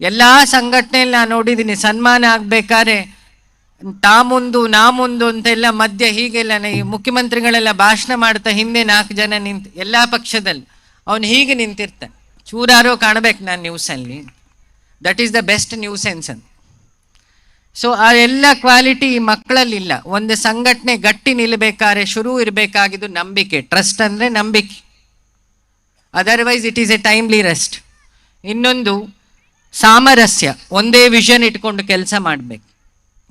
ಎಲ್ಲ ಸಂಘಟನೆಯಲ್ಲಿ ನಾನು ನೋಡಿದ್ದೀನಿ, ಸನ್ಮಾನ ಆಗಬೇಕಾದ್ರೆ ತಾ ಮುಂದು ನಾ ಮುಂದು ಅಂತೆಲ್ಲ ಮಧ್ಯ ಹೀಗೆಲ್ಲ ಮುಖ್ಯಮಂತ್ರಿಗಳೆಲ್ಲ ಭಾಷಣ ಮಾಡ್ತಾ ಹಿಂದೆ ನಾಲ್ಕು ಜನ ನಿಂತು ಎಲ್ಲ ಪಕ್ಷದಲ್ಲಿ. ಅವನು ಹೀಗೆ ನಿಂತಿರ್ತಾನೆ. ಚೂರಾರೋ ಕಾಣ್ಬೇಕು ನಾನು ನ್ಯೂಸಲ್ಲಿ that is the best news sense ಅಂತ ಸೊ ಆ ಎಲ್ಲ ಕ್ವಾಲಿಟಿ ಈ ಮಕ್ಕಳಲ್ಲಿಲ್ಲ. ಒಂದು ಸಂಘಟನೆ ಗಟ್ಟಿ ನಿಲ್ಲಬೇಕಾದ್ರೆ ಶುರು ಇರಬೇಕಾಗಿದ್ದು ನಂಬಿಕೆ. ಟ್ರಸ್ಟ್ ಅಂದರೆ ನಂಬಿಕೆ. Otherwise it is a timely rest ಇನ್ನೊಂದು ಸಾಮರಸ್ಯ. ಒಂದೇ ವಿಷನ್ ಇಟ್ಕೊಂಡು ಕೆಲಸ ಮಾಡಬೇಕು.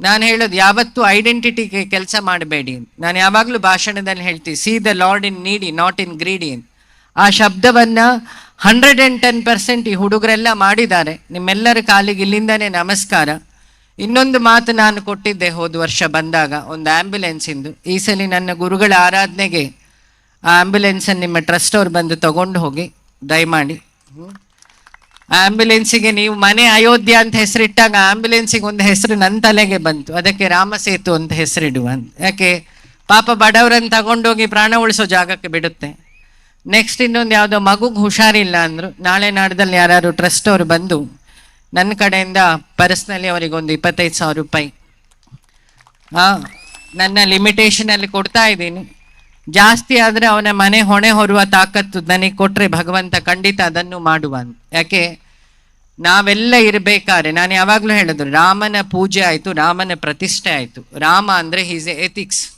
ನಾನು ಹೇಳೋದು, ಯಾವತ್ತೂ ಐಡೆಂಟಿಟಿಗೆ ಕೆಲಸ ಮಾಡಬೇಡಿ ನಾನು ಯಾವಾಗಲೂ ಭಾಷಣದಲ್ಲಿ ಹೇಳ್ತೀನಿ ಸಿ ದ ಲಾರ್ಡ್ ಇನ್ ನೀಡಿ ನಾಟ್ ಇನ್ ಗ್ರೀಡಿ ಆ ಶಬ್ದವನ್ನು ಹಂಡ್ರೆಡ್ ಆ್ಯಂಡ್ ಟೆನ್ ಪರ್ಸೆಂಟ್ ಈ ಹುಡುಗರೆಲ್ಲ ಮಾಡಿದ್ದಾರೆ. ನಿಮ್ಮೆಲ್ಲರ ಕಾಲಿಗೆ ಇಲ್ಲಿಂದನೇ ನಮಸ್ಕಾರ. ಇನ್ನೊಂದು ಮಾತು ನಾನು ಕೊಟ್ಟಿದ್ದೆ ಹೋದ ವರ್ಷ ಬಂದಾಗ, ಒಂದು ಆ್ಯಂಬುಲೆನ್ಸಿಂದು ಈ ಸಲ ನನ್ನ ಗುರುಗಳ ಆರಾಧನೆಗೆ ಆ ಆ್ಯಂಬುಲೆನ್ಸನ್ನು ನಿಮ್ಮ ಟ್ರಸ್ಟ್ ಅವ್ರು ಬಂದು ತಗೊಂಡು ಹೋಗಿ, ದಯಮಾಡಿ. ಆಂಬ್ಯುಲೆನ್ಸಿಗೆ ನೀವು ಮನೆ ಅಯೋಧ್ಯ ಅಂತ ಹೆಸರಿಟ್ಟಾಗ ಆಂಬ್ಯುಲೆನ್ಸಿಗೆ ಒಂದು ಹೆಸರು ನನ್ನ ತಲೆಗೆ ಬಂತು. ಅದಕ್ಕೆ ರಾಮಸೇತು ಅಂತ ಹೆಸರಿಡುವ ಯಾಕೆ? ಪಾಪ ಬಡವರನ್ನು ತಗೊಂಡೋಗಿ ಪ್ರಾಣ ಉಳಿಸೋ ಜಾಗಕ್ಕೆ ಬಿಡುತ್ತೆ. ನೆಕ್ಸ್ಟ್ ಇನ್ನೊಂದು ಯಾವುದೋ ಮಗುಗೆ ಹುಷಾರಿಲ್ಲ ಅಂದರು. ನಾಳೆ ನಾಡ್ದಲ್ಲಿ ಯಾರು ಟ್ರಸ್ಟ್ ಅವರು ಬಂದು ನನ್ನ ಕಡೆಯಿಂದ ಪರ್ಸ್ನಲಿ ಅವರಿಗೆ ಒಂದು ಇಪ್ಪತ್ತೈದು ಸಾವಿರ ರೂಪಾಯಿ. ಹಾಂ ನನ್ನ ಲಿಮಿಟೇಷನಲ್ಲಿ ಕೊಡ್ತಾ ಇದ್ದೀನಿ. ಜಾಸ್ತಿ ಆದರೆ ಅವನ ಮನೆ ಹೊಣೆ ಹೊರುವ ತಾಕತ್ತು ನನಗೆ ಕೊಟ್ಟರೆ ಭಗವಂತ ಖಂಡಿತ ಅದನ್ನು ಮಾಡುವ ಯಾಕೆ? ನಾವೆಲ್ಲ ಇರಬೇಕಾದ್ರೆ, ನಾನು ಯಾವಾಗಲೂ ಹೇಳಿದ್ರು ರಾಮನ ಪೂಜೆ ಆಯಿತು, ರಾಮನ ಪ್ರತಿಷ್ಠೆ ಆಯಿತು. ರಾಮ ಅಂದರೆ ಹೀಸ್ ಎ ಎಥಿಕ್ಸ್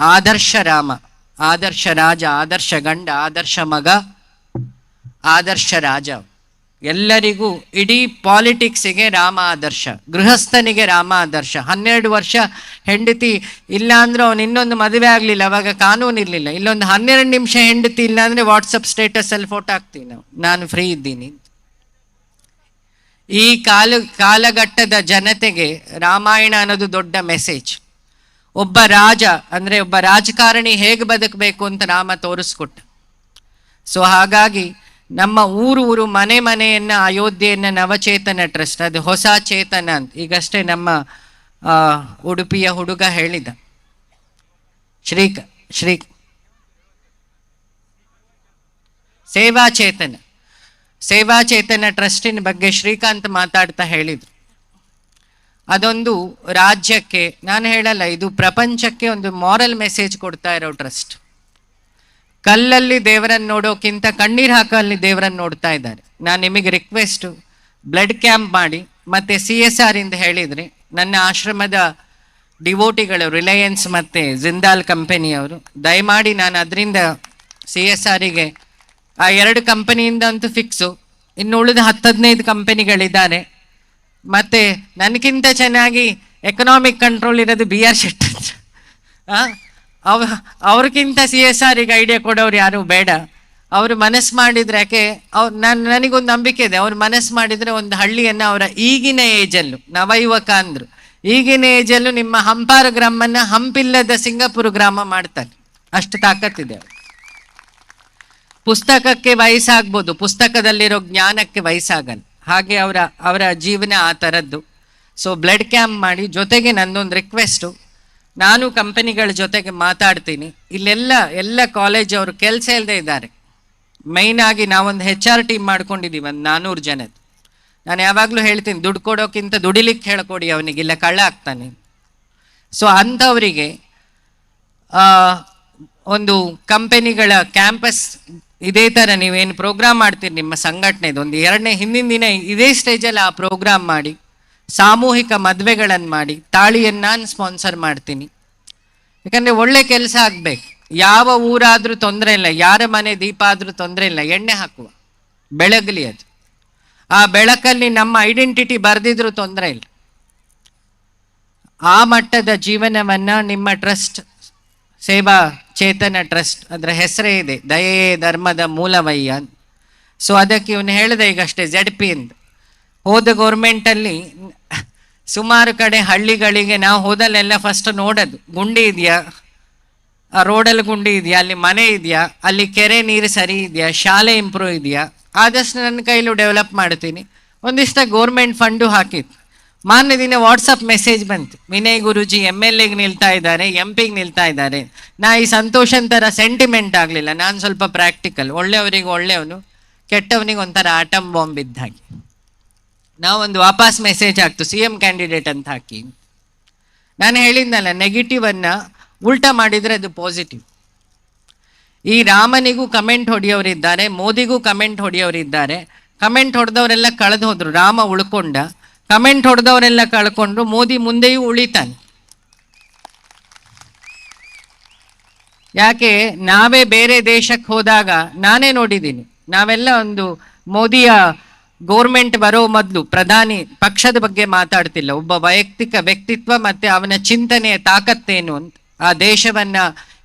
ಆದರ್ಶ ರಾಮ. ಆದರ್ಶ ರಾಜ, ಆದರ್ಶ ಗಂಡ, ಆದರ್ಶ ಮಗ, ಆದರ್ಶ ರಾಜ. ಎಲ್ಲರಿಗೂ ಇಡೀ ಪಾಲಿಟಿಕ್ಸಿಗೆ ರಾಮ ಆದರ್ಶ. ಗೃಹಸ್ಥನಿಗೆ ರಾಮ ಆದರ್ಶ. ಹನ್ನೆರಡು ವರ್ಷ ಹೆಂಡತಿ ಇಲ್ಲ ಅಂದ್ರೆ ಅವನು ಇನ್ನೊಂದು ಮದುವೆ ಆಗಲಿಲ್ಲ, ಅವಾಗ ಕಾನೂನು ಇರಲಿಲ್ಲ. ಇಲ್ಲೊಂದು ಹನ್ನೆರಡು ನಿಮಿಷ ಹೆಂಡತಿ ಇಲ್ಲ ಅಂದರೆ ವಾಟ್ಸಪ್ ಸ್ಟೇಟಸಲ್ಲಿ ಫೋಟೋ ಹಾಕ್ತೀವಿ ನಾವು. ನಾನು ಫ್ರೀ ಇದ್ದೀನಿ. ಈ ಕಾಲ, ಕಾಲಘಟ್ಟದ ಜನತೆಗೆ ರಾಮಾಯಣ ಅನ್ನೋದು ದೊಡ್ಡ ಮೆಸೇಜ್ ಒಬ್ಬ ರಾಜ, ಅಂದರೆ ಒಬ್ಬ ರಾಜಕಾರಣಿ ಹೇಗೆ ಬದುಕಬೇಕು ಅಂತ ರಾಮ ತೋರಿಸ್ಕೊಟ್ಟ. ಸೊ ಹಾಗಾಗಿ ನಮ್ಮ ಊರು ಊರು ಮನೆ ಮನೆಯನ್ನು ಅಯೋಧ್ಯೆಯನ್ನು ನವಚೇತನ ಟ್ರಸ್ಟ್ ಅದು ಹೊಸ ಚೇತನ ಅಂತ. ಈಗಷ್ಟೇ ನಮ್ಮ ಉಡುಪಿಯ ಹುಡುಗ ಹೇಳಿದ. ಶ್ರೀ ಶ್ರೀ ಸೇವಾ ಚೇತನ. ಸೇವಾ ಚೇತನ ಟ್ರಸ್ಟಿನ ಬಗ್ಗೆ ಶ್ರೀಕಾಂತ್ ಮಾತಾಡ್ತಾ ಹೇಳಿದರು. ಅದೊಂದು ರಾಜ್ಯಕ್ಕೆ, ನಾನು ಹೇಳಲ್ಲ, ಇದು ಪ್ರಪಂಚಕ್ಕೆ ಒಂದು ಮಾರಲ್ ಮೆಸೇಜ್ ಕೊಡ್ತಾ ಇರೋ ಟ್ರಸ್ಟ್. ಕಲ್ಲಲ್ಲಿ ದೇವರನ್ನು ನೋಡೋಕ್ಕಿಂತ ಕಣ್ಣೀರು ಹಾಕಲ್ಲಿ ದೇವರನ್ನು ನೋಡ್ತಾ ಇದ್ದಾರೆ. ನಾನು ನಿಮಗೆ ರಿಕ್ವೆಸ್ಟು ಬ್ಲಡ್ ಕ್ಯಾಂಪ್ ಮಾಡಿ, ಮತ್ತು ಸಿ ಎಸ್ ಆರ್ ಇಂದ ಹೇಳಿದ್ರಿ, ನನ್ನ ಆಶ್ರಮದ ಡಿವೋಟಿಗಳು ರಿಲಯನ್ಸ್ ಮತ್ತು ಜಿಂದಾಲ್ ಕಂಪನಿಯವರು ದಯಮಾಡಿ ನಾನು ಅದರಿಂದ ಸಿ ಎಸ್ ಆರಿಗೆ ಆ ಎರಡು ಕಂಪನಿಯಿಂದ ಅಂತೂ ಫಿಕ್ಸು ಇನ್ನು ಉಳಿದ ಹತ್ತು ಹದಿನೈದು ಕಂಪನಿಗಳಿದ್ದಾರೆ ಮತ್ತೆ ನನಗಿಂತ ಚೆನ್ನಾಗಿ ಎಕನಾಮಿಕ್ ಕಂಟ್ರೋಲ್ ಇರೋದು ಬಿ ಆರ್ ಶೆಟ್ಟಿ? ಅವ ಅವ್ರಿಗಿಂತ ಸಿ ಎಸ್ ಆರಿಗೆ ಐಡಿಯಾ ಕೊಡೋರು ಯಾರು ಬೇಡ. ಅವರು ಮನಸ್ಸು ಮಾಡಿದ್ರೆ ಯಾಕೆ, ಅವ್ರು, ನಾನು, ನನಗೊಂದು ನಂಬಿಕೆ ಇದೆ. ಅವ್ರು ಮನಸ್ಸು ಮಾಡಿದರೆ ಒಂದು ಹಳ್ಳಿಯನ್ನು ಅವರ ಈಗಿನ ಏಜಲ್ಲೂ ನವಯುವಕ ಅಂದರು. ಈಗಿನ ಏಜಲ್ಲೂ ನಿಮ್ಮ ಹಂಪಾರು ಗ್ರಾಮನ್ನ ಹಂಪಿಲ್ಲದ ಸಿಂಗಾಪುರ ಗ್ರಾಮ ಮಾಡ್ತಾರೆ. ಅಷ್ಟು ತಾಕತ್ತಿದೆ ಅವ್ರಿಗೆ. ಪುಸ್ತಕಕ್ಕೆ ವಯಸ್ಸಾಗ್ಬೋದು, ಪುಸ್ತಕದಲ್ಲಿರೋ ಜ್ಞಾನಕ್ಕೆ ವಯಸ್ಸಾಗಲ್ಲ. ಹಾಗೆ ಅವರ ಅವರ ಜೀವನ ಆ ಥರದ್ದು ಸೊ ಬ್ಲಡ್ ಕ್ಯಾಂಪ್ ಮಾಡಿ ಜೊತೆಗೆ ನನ್ನೊಂದು ರಿಕ್ವೆಸ್ಟು ನಾನು ಕಂಪನಿಗಳ ಜೊತೆಗೆ ಮಾತಾಡ್ತೀನಿ. ಇಲ್ಲೆಲ್ಲ, ಎಲ್ಲ ಕಾಲೇಜ್ ಅವರು ಕೆಲಸ ಇಲ್ಲದೆ ಇದ್ದಾರೆ. ಮೈನ್ ಆಗಿ ನಾವೊಂದು ಹೆಚ್ ಆರ್ ಟೀಮ್ ಮಾಡ್ಕೊಂಡಿದ್ದೀವಿ ಒಂದು ನಾನ್ನೂರು ಜನದ್ದು. ನಾನು ಯಾವಾಗಲೂ ಹೇಳ್ತೀನಿ, ದುಡ್ಡು ಕೊಡೋಕ್ಕಿಂತ ದುಡಿಲಿಕ್ಕೆ ಹೇಳ್ಕೊಡಿ ಅವನಿಗೆ, ಇಲ್ಲ ಕಳ್ಳ ಆಗ್ತಾನೆ. ಸೊ ಅಂಥವರಿಗೆ ಒಂದು ಕಂಪನಿಗಳ ಕ್ಯಾಂಪಸ್ ಇದೇ ಥರ ನೀವೇನು ಪ್ರೋಗ್ರಾಮ್ ಮಾಡ್ತೀರಿ ನಿಮ್ಮ ಸಂಘಟನೆದು? ಒಂದು ಎರಡನೇ ಹಿಂದಿನ ದಿನ ಇದೇ ಸ್ಟೇಜಲ್ಲಿ ಆ ಪ್ರೋಗ್ರಾಮ್ ಮಾಡಿ, ಸಾಮೂಹಿಕ ಮದುವೆಗಳನ್ನು ಮಾಡಿ ತಾಳಿಯನ್ನು ನಾನು ಸ್ಪಾನ್ಸರ್ ಮಾಡ್ತೀನಿ. ಯಾಕಂದರೆ ಒಳ್ಳೆ ಕೆಲಸ ಆಗಬೇಕು. ಯಾವ ಊರಾದರೂ ತೊಂದರೆ ಇಲ್ಲ, ಯಾರ ಮನೆ ದೀಪ ಆದರೂ ತೊಂದರೆ ಇಲ್ಲ, ಎಣ್ಣೆ ಹಾಕುವ. ಬೆಳಗಲಿ ಅದು. ಆ ಬೆಳಕಲ್ಲಿ ನಮ್ಮ ಐಡೆಂಟಿಟಿ ಬರೆದಿದ್ರೂ ತೊಂದರೆ ಇಲ್ಲ. ಆ ಮಟ್ಟದ ಜೀವನವನ್ನ ನಿಮ್ಮ ಟ್ರಸ್ಟ್ ಸೇವಾ ಚೇತನ ಟ್ರಸ್ಟ್ ಅದರ ಹೆಸರೇ ಇದೆ. ದಯೆಯೇ ಧರ್ಮದ ಮೂಲವಯ್ಯ ಸೊ ಅದಕ್ಕೆ ಇವನು ಹೇಳಿದೆ ಈಗಷ್ಟೇ ಜೆಡ್ ಪಿ ಅಂತ. ಹೋದ ಗೌರ್ಮೆಂಟಲ್ಲಿ ಸುಮಾರು ಕಡೆ ಹಳ್ಳಿಗಳಿಗೆ ನಾವು ಹೋದಲ್ಲೆಲ್ಲ ಫಸ್ಟ್ ನೋಡೋದು. ಗುಂಡಿ ಇದೆಯಾ? ಆ ರೋಡಲ್ಲಿ ಗುಂಡಿ ಇದೆಯಾ? ಅಲ್ಲಿ ಮನೆ ಇದೆಯಾ? ಅಲ್ಲಿ ಕೆರೆ ನೀರು ಸರಿ ಇದೆಯಾ? ಶಾಲೆ ಇಂಪ್ರೂವ್ ಇದೆಯಾ? ಆದಷ್ಟು ನನ್ನ ಕೈಲೂ ಡೆವಲಪ್ ಮಾಡ್ತೀನಿ. ಒಂದಿಷ್ಟ ಗೋರ್ಮೆಂಟ್ ಫಂಡು ಹಾಕಿತ್ತು. ಮಾನ್ಯ ದಿನ ವಾಟ್ಸಪ್ ಮೆಸೇಜ್ ಬಂತು. ವಿನಯ್ ಗುರುಜಿ ಎಂ ಎಲ್ ಎಗೆ ನಿಲ್ತಾ ಇದ್ದಾರೆ ಎಂ ಪಿಗೆ ನಿಲ್ತಾ ಇದ್ದಾರೆ. ನಾ ಈ ಸಂತೋಷನ್ ಥರ ಸೆಂಟಿಮೆಂಟ್ ಆಗಲಿಲ್ಲ. ನಾನು ಸ್ವಲ್ಪ ಪ್ರಾಕ್ಟಿಕಲ್ ಒಳ್ಳೆಯವರಿಗೆ ಒಳ್ಳೆಯವನು, ಕೆಟ್ಟವನಿಗೆ ಒಂಥರ ಆಟಮ್ ಬಾಂಬ್ ಇದ್ದ ಹಾಗೆ. ನಾವೊಂದು ವಾಪಸ್ ಮೆಸೇಜ್ ಹಾಕ್ತು ಸಿ ಎಂ ಕ್ಯಾಂಡಿಡೇಟ್ ಅಂತ ಹಾಕಿ. ನಾನು ಹೇಳಿದ್ನಲ್ಲ ನೆಗೆಟಿವ್ ಅನ್ನ ಉಲ್ಟಾ ಮಾಡಿದ್ರೆ ಅದು ಪಾಸಿಟಿವ್ ಈ ರಾಮನಿಗೂ ಕಮೆಂಟ್ ಹೊಡೆಯೋರಿದ್ದಾರೆ, ಮೋದಿಗೂ ಕಮೆಂಟ್ ಹೊಡೆಯೋರಿದ್ದಾರೆ. ಕಮೆಂಟ್ ಹೊಡೆದವರೆಲ್ಲ ಕಳೆದು ಹೋದರು. ರಾಮ ಉಳ್ಕೊಂಡ. ಕಮೆಂಟ್ ಹೊಡೆದವರೆಲ್ಲ ಕಳ್ಕೊಂಡ್ರು ಮೋದಿ ಮುಂದೆಯೂ ಉಳಿತಾನೆ. ಯಾಕೆ? ನಾವೇ ಬೇರೆ ದೇಶಕ್ಕೆ ಹೋದಾಗ ನಾನೇ ನೋಡಿದ್ದೀನಿ. ನಾವೆಲ್ಲ ಒಂದು ಮೋದಿಯ ಗೋರ್ಮೆಂಟ್ ಬರೋ ಮೊದಲು ಪ್ರಧಾನಿ ಪಕ್ಷದ ಬಗ್ಗೆ ಮಾತಾಡ್ತಿಲ್ಲ. ಒಬ್ಬ ವೈಯಕ್ತಿಕ ವ್ಯಕ್ತಿತ್ವ ಮತ್ತೆ ಅವನ ಚಿಂತನೆಯ ತಾಕತ್ತೇನು ಅಂತ. ಆ ದೇಶವನ್ನ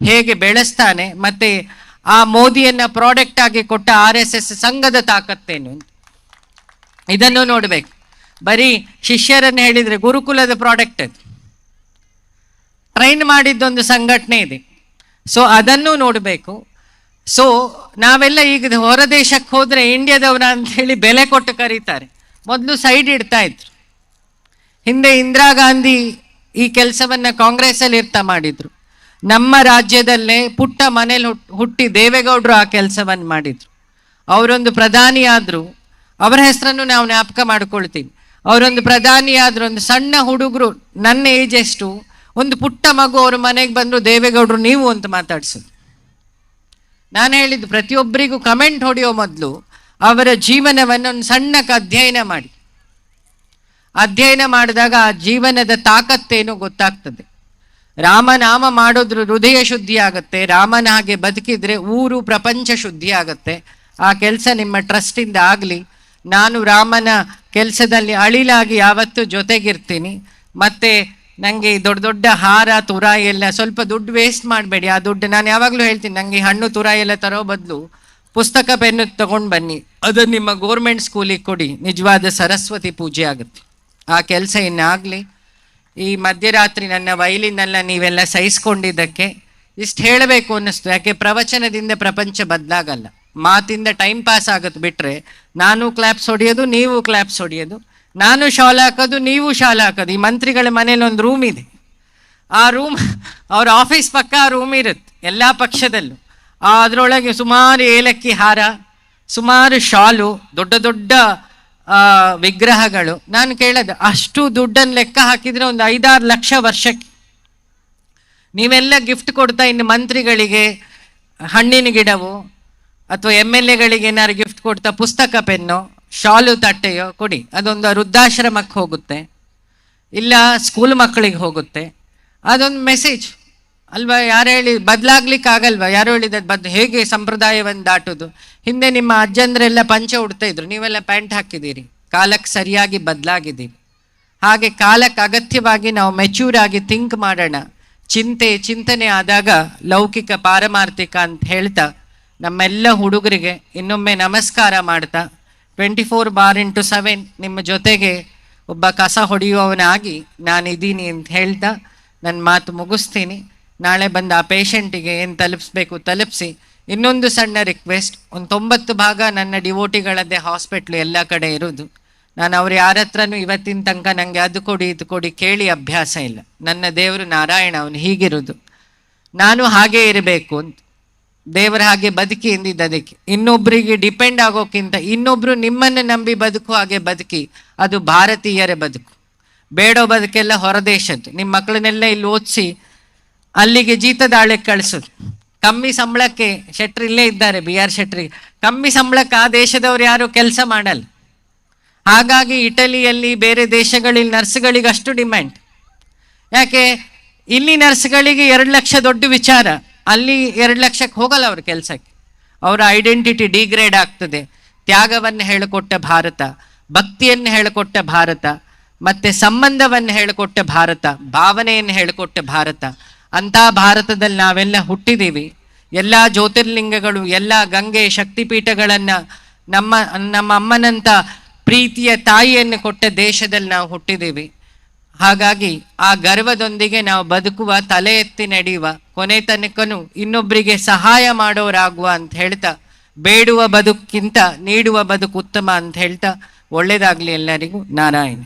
ಹೇಗೆ ಬೆಳೆಸ್ತಾನೆ ಮತ್ತೆ ಆ ಮೋದಿಯನ್ನ ಪ್ರಾಡಕ್ಟ್ ಆಗಿ ಕೊಟ್ಟ ಆರ್ ಎಸ್ ಸಂಘದ ತಾಕತ್ತೇನು ಅಂತ. ಇದನ್ನು ನೋಡ್ಬೇಕು. ಬರೀ ಶಿಷ್ಯರನ್ನು ಹೇಳಿದ್ರೆ ಗುರುಕುಲದ ಪ್ರಾಡಕ್ಟ್ ಅದು. ಟ್ರೈನ್ ಮಾಡಿದ್ದೊಂದು ಸಂಘಟನೆ ಇದೆ. ಸೊ ಅದನ್ನು ನೋಡಬೇಕು. ಸೊ ನಾವೆಲ್ಲ ಈಗ ಹೊರ ದೇಶಕ್ಕೆ ಹೋದ್ರೆ ಇಂಡಿಯಾದವರ ಹೇಳಿ ಬೆಲೆ ಕೊಟ್ಟು ಕರೀತಾರೆ. ಮೊದಲು ಸೈಡ್ ಇಡ್ತಾ ಇದ್ರು. ಹಿಂದೆ ಇಂದಿರಾ ಗಾಂಧಿ ಈ ಕೆಲಸವನ್ನು ಕಾಂಗ್ರೆಸ್ಸಲ್ಲಿ ಇರ್ತಾ ಮಾಡಿದ್ರು. ನಮ್ಮ ರಾಜ್ಯದಲ್ಲೇ ಪುಟ್ಟ ಮನೇಲಿ ಹುಟ್- ಹುಟ್ಟಿ ದೇವೇಗೌಡರು ಆ ಕೆಲಸವನ್ನು ಮಾಡಿದ್ರು. ಅವರೊಂದು ಪ್ರಧಾನಿ ಆದ್ರು ಅವರ ಹೆಸರನ್ನು ನಾವು ಜ್ಞಾಪಕ ಮಾಡ್ಕೊಳ್ತೀವಿ. ಅವರೊಂದು ಪ್ರಧಾನಿ ಆದ್ರು, ಒಂದು ಸಣ್ಣ ಹುಡುಗರು, ನನ್ನ ಏಜ್ ಎಷ್ಟು? ಒಂದು ಪುಟ್ಟ ಮಗು ಅವ್ರ ಮನೆಗೆ ಬಂದ್ರು, ದೇವೇಗೌಡರು, ನೀವು ಅಂತ ಮಾತಾಡ್ಸೋದು. ನಾನು ಹೇಳಿದ್ದು, ಪ್ರತಿಯೊಬ್ಬರಿಗೂ ಕಮೆಂಟ್ ಹೊಡೆಯೋ ಮೊದಲು ಅವರ ಜೀವನವನ್ನು ಒಂದು ಸಣ್ಣಕ್ಕೆ ಅಧ್ಯಯನ ಮಾಡಿ. ಅಧ್ಯಯನ ಮಾಡಿದಾಗ ಆ ಜೀವನದ ತಾಕತ್ತೇನು ಗೊತ್ತಾಗ್ತದೆ. ರಾಮನಾಮ ಮಾಡೋದ್ರ ಹೃದಯ ಶುದ್ಧಿ ಆಗುತ್ತೆ, ರಾಮನ ಹಾಗೆ ಬದುಕಿದ್ರೆ ಊರು, ಪ್ರಪಂಚ ಶುದ್ಧಿ ಆಗುತ್ತೆ. ಆ ಕೆಲಸ ನಿಮ್ಮ ಟ್ರಸ್ಟಿಂದ ಆಗಲಿ. ನಾನು ರಾಮನ ಕೆಲಸದಲ್ಲಿ ಅಳಿಲಾಗಿ ಯಾವತ್ತೂ ಜೊತೆಗಿರ್ತೀನಿ. ಮತ್ತೆ ನನಗೆ ದೊಡ್ಡ ದೊಡ್ಡ ಹಾರ ತುರಾಯಿ ಎಲ್ಲ ಸ್ವಲ್ಪ ದುಡ್ಡು ವೇಸ್ಟ್ ಮಾಡಬೇಡಿ. ಆ ದುಡ್ಡು ನಾನು ಯಾವಾಗಲೂ ಹೇಳ್ತೀನಿ ನನಗೆ ಹಣ್ಣು ತುರಾಯಿ ಎಲ್ಲ ತರೋ ಬದಲು ಪುಸ್ತಕ, ಪೆನ್ನು ತಗೊಂಡು ಬನ್ನಿ. ಅದು ನಿಮ್ಮ ಗೋರ್ಮೆಂಟ್ ಸ್ಕೂಲಿಗೆ ಕೊಡಿ. ನಿಜವಾದ ಸರಸ್ವತಿ ಪೂಜೆ ಆಗುತ್ತೆ. ಆ ಕೆಲಸ ಇನ್ನಾಗಲಿ. ಈ ಮಧ್ಯರಾತ್ರಿ ನನ್ನ ವೈಲಿನೆಲ್ಲ ನೀವೆಲ್ಲ ಸಹಿಸ್ಕೊಂಡಿದ್ದಕ್ಕೆ ಇಷ್ಟು ಹೇಳಬೇಕು ಅನ್ನಿಸ್ತು. ಯಾಕೆ ಪ್ರವಚನದಿಂದ ಪ್ರಪಂಚ ಬದಲಾಗಲ್ಲ. ಮಾತಿಂದ ಟೈಮ್ ಪಾಸ್ ಆಗುತ್ತೆ ಬಿಟ್ರೆ, ನಾನು ಕ್ಲ್ಯಾಪ್ಸ್ ಹೊಡೆಯೋದು, ನೀವು ಕ್ಲ್ಯಾಪ್ಸ್ ಹೊಡೆಯೋದು, ನಾನು ಶಾಲ್ ಹಾಕೋದು, ನೀವು ಶಾಲ್ ಹಾಕೋದು. ಈ ಮಂತ್ರಿಗಳ ಮನೇಲಿ ಒಂದು ರೂಮ್ ಇದೆ. ಆ ರೂಮ್ ಅವ್ರ ಆಫೀಸ್ ಪಕ್ಕ ಆ ರೂಮ್ ಇರುತ್ತೆ, ಎಲ್ಲ ಪಕ್ಷದಲ್ಲೂ. ಅದರೊಳಗೆ ಸುಮಾರು ಏಲಕ್ಕಿ ಹಾರ, ಸುಮಾರು ಶಾಲು ದೊಡ್ಡ ದೊಡ್ಡ ವಿಗ್ರಹಗಳು. ನಾನು ಕೇಳೋದು, ಅಷ್ಟು ದುಡ್ಡನ್ನು ಲೆಕ್ಕ ಹಾಕಿದರೆ ಒಂದು ಐದಾರು ಲಕ್ಷ ವರ್ಷಕ್ಕೆ. ನೀವೆಲ್ಲ ಗಿಫ್ಟ್ ಕೊಡ್ತಾ ಇನ್ನು ಮಂತ್ರಿಗಳಿಗೆ ಹಣ್ಣಿನ ಗಿಡವು ಅಥವಾ ಎಂ ಎಲ್ ಎಗಳಿಗೆ ಏನಾದ್ರು ಗಿಫ್ಟ್ ಕೊಡ್ತಾ ಪುಸ್ತಕ ಪೆನ್ನು, ಶಾಲು, ತಟ್ಟೆಯೋ ಕೊಡಿ. ಅದೊಂದು ವೃದ್ಧಾಶ್ರಮಕ್ಕೆ ಹೋಗುತ್ತೆ. ಇಲ್ಲ ಸ್ಕೂಲ್ ಮಕ್ಕಳಿಗೆ ಹೋಗುತ್ತೆ. ಅದೊಂದು ಮೆಸೇಜ್ ಅಲ್ವಾ, ಯಾರು ಹೇಳಿ ಬದಲಾಗ್ಲಿಕ್ಕೆ ಆಗಲ್ವಾ ಯಾರು ಹೇಳಿದ ಬದ್, ಹೇಗೆ ಸಂಪ್ರದಾಯವನ್ನು ದಾಟೋದು? ಹಿಂದೆ ನಿಮ್ಮ ಅಜ್ಜಂದ್ರೆಲ್ಲ ಪಂಚ ಉಡ್ತಾ ಇದ್ರು ನೀವೆಲ್ಲ ಪ್ಯಾಂಟ್ ಹಾಕಿದ್ದೀರಿ. ಕಾಲಕ್ಕೆ ಸರಿಯಾಗಿ ಬದಲಾಗಿದ್ದೀರಿ. ಹಾಗೆ ಕಾಲಕ್ಕೆ ಅಗತ್ಯವಾಗಿ ನಾವು ಮೆಚ್ಯೂರ್ ಆಗಿ ಥಿಂಕ್ ಮಾಡೋಣ. ಚಿಂತೆ, ಚಿಂತನೆ ಆದಾಗ ಲೌಕಿಕ, ಪಾರಮಾರ್ಥಿಕ ಅಂತ ಹೇಳ್ತಾ ನಮ್ಮೆಲ್ಲ ಹುಡುಗರಿಗೆ ಇನ್ನೊಮ್ಮೆ ನಮಸ್ಕಾರ ಮಾಡ್ತಾ twenty four bar into seven ನಿಮ್ಮ ಜೊತೆಗೆ ಒಬ್ಬ ಕಸ ಹೊಡೆಯುವವನಾಗಿ ನಾನಿದ್ದೀನಿ ಅಂತ ಹೇಳ್ತಾ ನನ್ನ ಮಾತು ಮುಗಿಸ್ತೀನಿ. ನಾಳೆ ಬಂದು ಆ ಪೇಷಂಟಿಗೆ ಏನು ತಲುಪಿಸ್ಬೇಕು ತಲುಪಿಸಿ. ಇನ್ನೊಂದು ಸಣ್ಣ ರಿಕ್ವೆಸ್ಟ್ ಒಂದು ತೊಂಬತ್ತು ಭಾಗ ನನ್ನ ಡಿವೋಟಿಗಳದ್ದೇ ಹಾಸ್ಪಿಟ್ಲು ಎಲ್ಲ ಕಡೆ ಇರೋದು. ನಾನು ಅವ್ರು ಯಾರ ಹತ್ರನೂ ಇವತ್ತಿನ ತನಕ ನನಗೆ ಅದು ಕೊಡಿ, ಇದು ಕೊಡಿ ಕೇಳಿ ಅಭ್ಯಾಸ ಇಲ್ಲ. ನನ್ನ ದೇವರು ನಾರಾಯಣ, ಅವನು ಹೀಗಿರೋದು. ನಾನು ಹಾಗೇ ಇರಬೇಕು ಅಂತ. ದೇವರ ಹಾಗೆ ಬದುಕಿ ಎಂದಿದ್ದ ಅದಕ್ಕೆ. ಇನ್ನೊಬ್ಬರಿಗೆ ಡಿಪೆಂಡ್ ಆಗೋಕ್ಕಿಂತ ಇನ್ನೊಬ್ರು ನಿಮ್ಮನ್ನು ನಂಬಿ ಬದುಕು ಹಾಗೆ ಬದುಕಿ. ಅದು ಭಾರತೀಯರ ಬದುಕು. ಬೇಡೋ ಬದುಕೆಲ್ಲ ಹೊರದೇಶದ್ದು. ನಿಮ್ಮ ಮಕ್ಕಳನ್ನೆಲ್ಲ ಇಲ್ಲಿ ಓದಿಸಿ, ಅಲ್ಲಿಗೆ ಜೀತದಾಳಕ್ಕೆ ಕಳಿಸೋದು. ಕಮ್ಮಿ ಸಂಬಳಕ್ಕೆ ಶೆಟ್ರ್ ಇಲ್ಲೇ ಇದ್ದಾರೆ, ಬಿ ಆರ್ ಶೆಟ್ರಿ. ಕಮ್ಮಿ ಸಂಬಳಕ್ಕೆ ಆ ದೇಶದವ್ರು ಯಾರು ಕೆಲಸ ಮಾಡಲ್ಲ. ಹಾಗಾಗಿ ಇಟಲಿಯಲ್ಲಿ ಬೇರೆ ದೇಶಗಳಲ್ಲಿ ನರ್ಸ್ಗಳಿಗೆ ಅಷ್ಟು ಡಿಮ್ಯಾಂಡ್ ಯಾಕೆ? ಇಲ್ಲಿ ನರ್ಸ್ಗಳಿಗೆ ಎರಡು ಲಕ್ಷ ದೊಡ್ಡ ವಿಚಾರ. ಅಲ್ಲಿ ಎರಡು ಲಕ್ಷಕ್ಕೆ ಹೋಗಲ್ಲ ಅವ್ರ ಕೆಲಸಕ್ಕೆ. ಅವರ ಐಡೆಂಟಿಟಿ ಡಿಗ್ರೇಡ್ ಆಗ್ತದೆ. ತ್ಯಾಗವನ್ನು ಹೇಳಿಕೊಟ್ಟ ಭಾರತ, ಭಕ್ತಿಯನ್ನು ಹೇಳಿಕೊಟ್ಟ ಭಾರತ, ಮತ್ತೆ ಸಂಬಂಧವನ್ನು ಹೇಳಿಕೊಟ್ಟ ಭಾರತ, ಭಾವನೆಯನ್ನು ಹೇಳಿಕೊಟ್ಟ ಭಾರತ. ಅಂಥ ಭಾರತದಲ್ಲಿ ನಾವೆಲ್ಲ ಹುಟ್ಟಿದ್ದೀವಿ ಎಲ್ಲ ಜ್ಯೋತಿರ್ಲಿಂಗಗಳು, ಎಲ್ಲ ಗಂಗೆ ಶಕ್ತಿಪೀಠಗಳನ್ನು ನಮ್ಮ ನಮ್ಮ ಅಮ್ಮನಂಥ ಪ್ರೀತಿಯ ತಾಯಿಯನ್ನು ಕೊಟ್ಟ ದೇಶದಲ್ಲಿ ನಾವು ಹುಟ್ಟಿದ್ದೀವಿ ಹಾಗಾಗಿ ಆ ಗರ್ವದೊಂದಿಗೆ ನಾವು ಬದುಕುವ, ತಲೆ ಎತ್ತಿ ನಡೆಯುವ, ಕೊನೆ ತನಕನು ಇನ್ನೊಬ್ಬರಿಗೆ ಸಹಾಯ ಮಾಡೋರಾಗುವ ಅಂತ ಹೇಳ್ತಾ, ಬೇಡುವ ಬದುಕಿಂತ ನೀಡುವ ಬದುಕು ಉತ್ತಮ ಅಂತ ಹೇಳ್ತಾ, ಒಳ್ಳೇದಾಗ್ಲಿ ಎಲ್ಲರಿಗೂ ನಾರಾಯಣ.